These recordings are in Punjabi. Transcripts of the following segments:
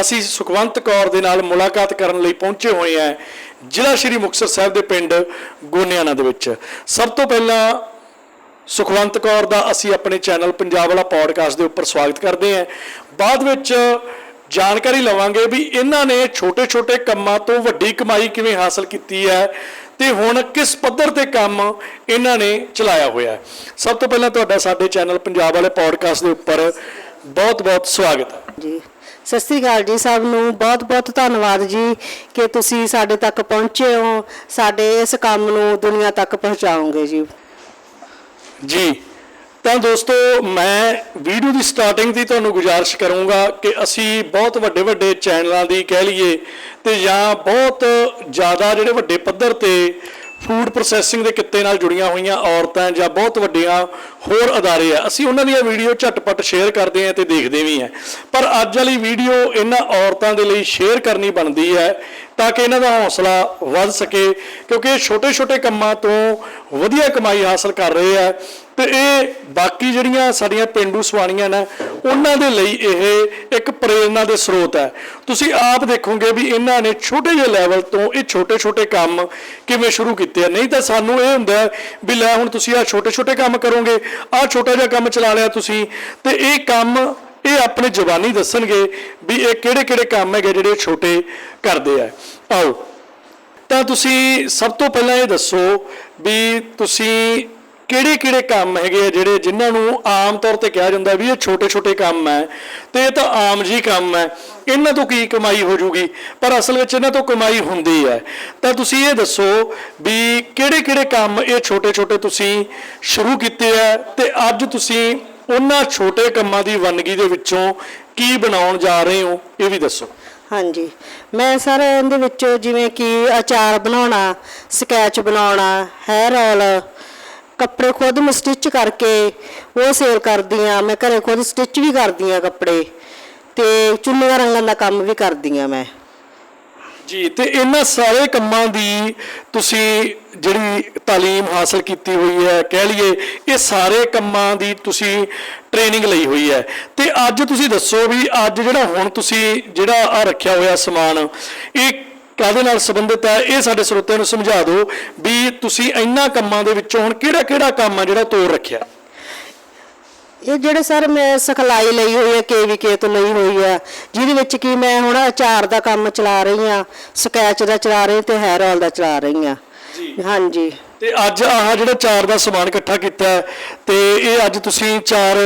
ਅਸੀਂ ਸੁਖਵੰਤ ਕੌਰ ਦੇ ਨਾਲ ਮੁਲਾਕਾਤ ਕਰਨ ਲਈ ਪਹੁੰਚੇ ਹੋਏ ਹਾਂ ਜ਼ਿਲ੍ਹਾ ਸ਼੍ਰੀ ਮੁਕਤਸਰ ਸਾਹਿਬ ਦੇ ਪਿੰਡ ਗੋਨਿਆਣਾ ਦੇ ਵਿੱਚ। ਸਭ ਤੋਂ ਪਹਿਲਾਂ ਸੁਖਵੰਤ ਕੌਰ ਦਾ ਅਸੀਂ ਆਪਣੇ ਚੈਨਲ ਪੰਜਾਬ ਵਾਲਾ ਪੋਡਕਾਸਟ ਦੇ ਉੱਪਰ ਸਵਾਗਤ ਕਰਦੇ ਹਾਂ। ਬਾਅਦ ਵਿੱਚ ਜਾਣਕਾਰੀ ਲਵਾਂਗੇ ਵੀ ਇਹਨਾਂ ਨੇ ਛੋਟੇ-ਛੋਟੇ ਕੰਮਾਂ ਤੋਂ ਵੱਡੀ ਕਮਾਈ ਕਿਵੇਂ ਹਾਸਲ ਕੀਤੀ ਹੈ ਤੇ ਹੁਣ ਕਿਸ ਪੱਧਰ ਤੇ ਕੰਮ ਇਹਨਾਂ ਨੇ ਚਲਾਇਆ ਹੋਇਆ ਹੈ। ਸਭ ਤੋਂ ਪਹਿਲਾਂ ਤੁਹਾਡਾ ਸਾਡੇ ਚੈਨਲ ਪੰਜਾਬ ਵਾਲੇ ਪੋਡਕਾਸਟ ਦੇ ਉੱਪਰ ਬਹੁਤ-ਬਹੁਤ ਸਵਾਗਤ ਹੈ। ਜੀ। ਸਤਿ ਸ੍ਰੀ ਅਕਾਲ ਜੀ ਸਭ ਨੂੰ। ਬਹੁਤ ਬਹੁਤ ਧੰਨਵਾਦ ਜੀ ਕਿ ਤੁਸੀਂ ਸਾਡੇ ਤੱਕ ਪਹੁੰਚੇ ਹੋ, ਸਾਡੇ ਇਸ ਕੰਮ ਨੂੰ ਦੁਨੀਆ ਤੱਕ ਪਹੁੰਚਾਓਗੇ ਜੀ। ਜੀ, ਤਾਂ ਦੋਸਤੋ, ਮੈਂ ਵੀਡੀਓ ਦੀ ਸਟਾਰਟਿੰਗ ਦੀ ਤੁਹਾਨੂੰ ਗੁਜ਼ਾਰਿਸ਼ ਕਰੂੰਗਾ ਕਿ ਅਸੀਂ ਬਹੁਤ ਵੱਡੇ ਵੱਡੇ ਚੈਨਲਾਂ ਦੀ ਕਹਿ ਲਈਏ ਤੇ ਜਾਂ ਬਹੁਤ ਜ਼ਿਆਦਾ ਜਿਹੜੇ ਵੱਡੇ ਪੱਧਰ ਤੇ ਫੂਡ ਪ੍ਰੋਸੈਸਿੰਗ ਦੇ ਕਿੱਤੇ ਨਾਲ ਜੁੜੀਆਂ ਹੋਈਆਂ ਔਰਤਾਂ ਜਾਂ ਬਹੁਤ ਵੱਡੀਆਂ ਹੋਰ ਅਦਾਰੇ ਆ। ਅਸੀਂ ਉਹਨਾਂ ਦੀਆਂ ਵੀਡੀਓ ਝਟਪਟ ਸ਼ੇਅਰ ਕਰਦੇ ਹਾਂ ਤੇ ਦੇਖਦੇ ਵੀ ਹਾਂ। ਪਰ ਅੱਜ ਵਾਲੀ ਵੀਡੀਓ ਇਹਨਾਂ ਔਰਤਾਂ ਦੇ ਲਈ ਸ਼ੇਅਰ ਕਰਨੀ ਬਣਦੀ ਹੈ। ਤਾਂ ਕਿ ਇਹਨਾਂ ਦਾ ਹੌਸਲਾ ਵੱਧ ਸਕੇ, ਕਿਉਂਕਿ ਇਹ ਛੋਟੇ-ਛੋਟੇ ਕੰਮਾਂ ਤੋਂ ਵਧੀਆ ਕਮਾਈ ਹਾਸਲ ਕਰ ਰਹੇ ਆ। ਤੇ ਇਹ ਬਾਕੀ ਜਿਹੜੀਆਂ ਸਾਡੀਆਂ ਪਿੰਡੂ ਸਵਾਣੀਆਂ ਨੇ, ਉਹਨਾਂ ਦੇ ਲਈ ਇਹ ਇੱਕ ਪ੍ਰੇਰਣਾ ਦੇ ਸਰੋਤ ਹੈ। ਤੁਸੀਂ ਆਪ ਦੇਖੋਗੇ ਵੀ ਇਹਨਾਂ ਨੇ ਛੋਟੇ ਜਿਹੇ ਲੈਵਲ ਤੋਂ ਇਹ ਛੋਟੇ-ਛੋਟੇ ਕੰਮ ਕਿਵੇਂ ਸ਼ੁਰੂ ਕੀਤੇ ਆ। ਨਹੀਂ ਤਾਂ ਸਾਨੂੰ ਇਹ ਹੁੰਦਾ ਵੀ ਲੈ ਹੁਣ ਤੁਸੀਂ ਆ ਛੋਟੇ-ਛੋਟੇ ਕੰਮ ਕਰੋਗੇ ਆ ਛੋਟਾ ਜਿਹਾ ਕੰਮ ਚਲਾ ਲਿਆ ਤੁਸੀਂ, ਤੇ ਇਹ ਕੰਮ ਇਹ ਆਪਣੀ ਜ਼ੁਬਾਨੀ ਦੱਸਣਗੇ ਵੀ ਇਹ ਕਿਹੜੇ-ਕਿਹੜੇ ਕੰਮ ਹੈਗੇ ਜਿਹੜੇ ਛੋਟੇ ਕਰਦੇ ਆ। ਆਓ, ਤਾਂ ਤੁਸੀਂ ਸਭ ਤੋਂ ਪਹਿਲਾਂ ਇਹ ਦੱਸੋ ਵੀ ਤੁਸੀਂ ਕਿਹੜੇ-ਕਿਹੜੇ ਕੰਮ ਹੈਗੇ ਆ ਜਿਹੜੇ ਜਿਨ੍ਹਾਂ ਨੂੰ ਆਮ ਤੌਰ ਤੇ ਕਿਹਾ ਜਾਂਦਾ ਵੀ ਇਹ ਛੋਟੇ-ਛੋਟੇ ਕੰਮ ਹੈ ਤੇ ਇਹ ਤਾਂ ਆਮ ਜੀ ਕੰਮ ਹੈ ਇਹਨਾਂ ਤੋਂ ਕੀ ਕਮਾਈ ਹੋ ਜੂਗੀ? ਪਰ ਅਸਲ ਵਿੱਚ ਇਹਨਾਂ ਤੋਂ ਕਮਾਈ ਹੁੰਦੀ ਹੈ ਤਾਂ ਤੁਸੀਂ ਇਹ ਦੱਸੋ ਵੀ ਕਿਹੜੇ-ਕਿਹੜੇ ਕੰਮ ਇਹ ਛੋਟੇ-ਛੋਟੇ ਤੁਸੀਂ ਸ਼ੁਰੂ ਕੀਤੇ ਆ ਤੇ ਅੱਜ ਤੁਸੀਂ ਉਹਨਾਂ ਛੋਟੇ ਕੰਮਾਂ ਦੀ ਵੰਨਗੀ ਦੇ ਵਿੱਚੋਂ ਕੀ ਬਣਾਉਣ ਜਾ ਰਹੇ ਹੋ, ਇਹ ਵੀ ਦੱਸੋ। ਹਾਂਜੀ। ਮੈਂ ਸਰ ਇਹਦੇ ਵਿੱਚ ਜਿਵੇਂ ਕਿ ਅਚਾਰ ਬਣਾਉਣਾ, ਸਕੈਚ ਬਣਾਉਣਾ ਹੈਅਰ ਆਇਲ ਕੱਪੜੇ ਖੁਦ ਮੈਂ ਸਟਿਚ ਕਰਕੇ ਉਹ ਸੇਲ ਕਰਦੀ ਆ ਮੈਂ ਘਰੇ ਖੁਦ ਸਟਿਚ ਵੀ ਕਰਦੀ ਆ ਕੱਪੜੇ ਤੇ ਚੁੰਨੀਆਂ ਰੰਗਾਂ ਦਾ ਕੰਮ ਵੀ ਕਰਦੀ ਆ ਮੈਂ। ਜੀ ਤੇ ਇਹਨਾਂ ਸਾਰੇ ਕੰਮਾਂ ਦੀ ਤੁਸੀਂ ਜਿਹੜੀ تعلیم ਹਾਸਲ ਕੀਤੀ ਹੋਈ ਹੈ ਕਹਿ ਲਈਏ ਇਹ ਸਾਰੇ ਕੰਮਾਂ ਦੀ ਤੁਸੀਂ ਟ੍ਰੇਨਿੰਗ ਲਈ ਹੋਈ ਹੈ ਤੇ ਅੱਜ ਤੁਸੀਂ ਦੱਸੋ ਵੀ ਅੱਜ ਜਿਹੜਾ ਹੁਣ ਤੁਸੀਂ ਜਿਹੜਾ ਆ ਰੱਖਿਆ ਹੋਇਆ ਸਮਾਨ ਇਹ ਕਾਹਦੇ ਨਾਲ ਸੰਬੰਧਿਤ ਹੈ ਇਹ ਸਾਡੇ ਸਰੋਤਿਆਂ ਨੂੰ ਸਮਝਾ ਦਿਓ ਵੀ ਤੁਸੀਂ ਇਹਨਾਂ ਕੰਮਾਂ ਦੇ ਵਿੱਚੋਂ ਹੁਣ ਕਿਹੜਾ ਕਿਹੜਾ ਕੰਮ ਆ ਜਿਹੜਾ ਤੋੜ ਰੱਖਿਆ ਇਹ ਜਿਹੜੇ ਸਰ ਮੈਂ ਸਿਖਲਾਈ ਲਈ ਹੋਈ ਹੈ ਕੇਵੀਕੇ ਤੋਂ ਲਈ ਹੋਈ ਹੈ ਜਿਹਦੇ ਵਿੱਚ ਕੀ ਮੈਂ ਹੁਣ ਅਚਾਰ ਦਾ ਕੰਮ ਚਲਾ ਰਹੀ ਆ ਸਕੈਚ ਦਾ ਚਲਾ ਰਹੀ ਤੇ ਹੈਅਰ ਆਇਲ ਦਾ ਚਲਾ ਰਹੀ ਆ। ਹਾਂਜੀ ਤੇ ਅੱਜ ਆਹ ਜਿਹੜਾ ਚਾਰ ਦਾ ਸਮਾਨ ਇਕੱਠਾ ਕੀਤਾ ਹੈ, ਤੇ ਇਹ ਅੱਜ ਤੁਸੀਂ ਚਾਰ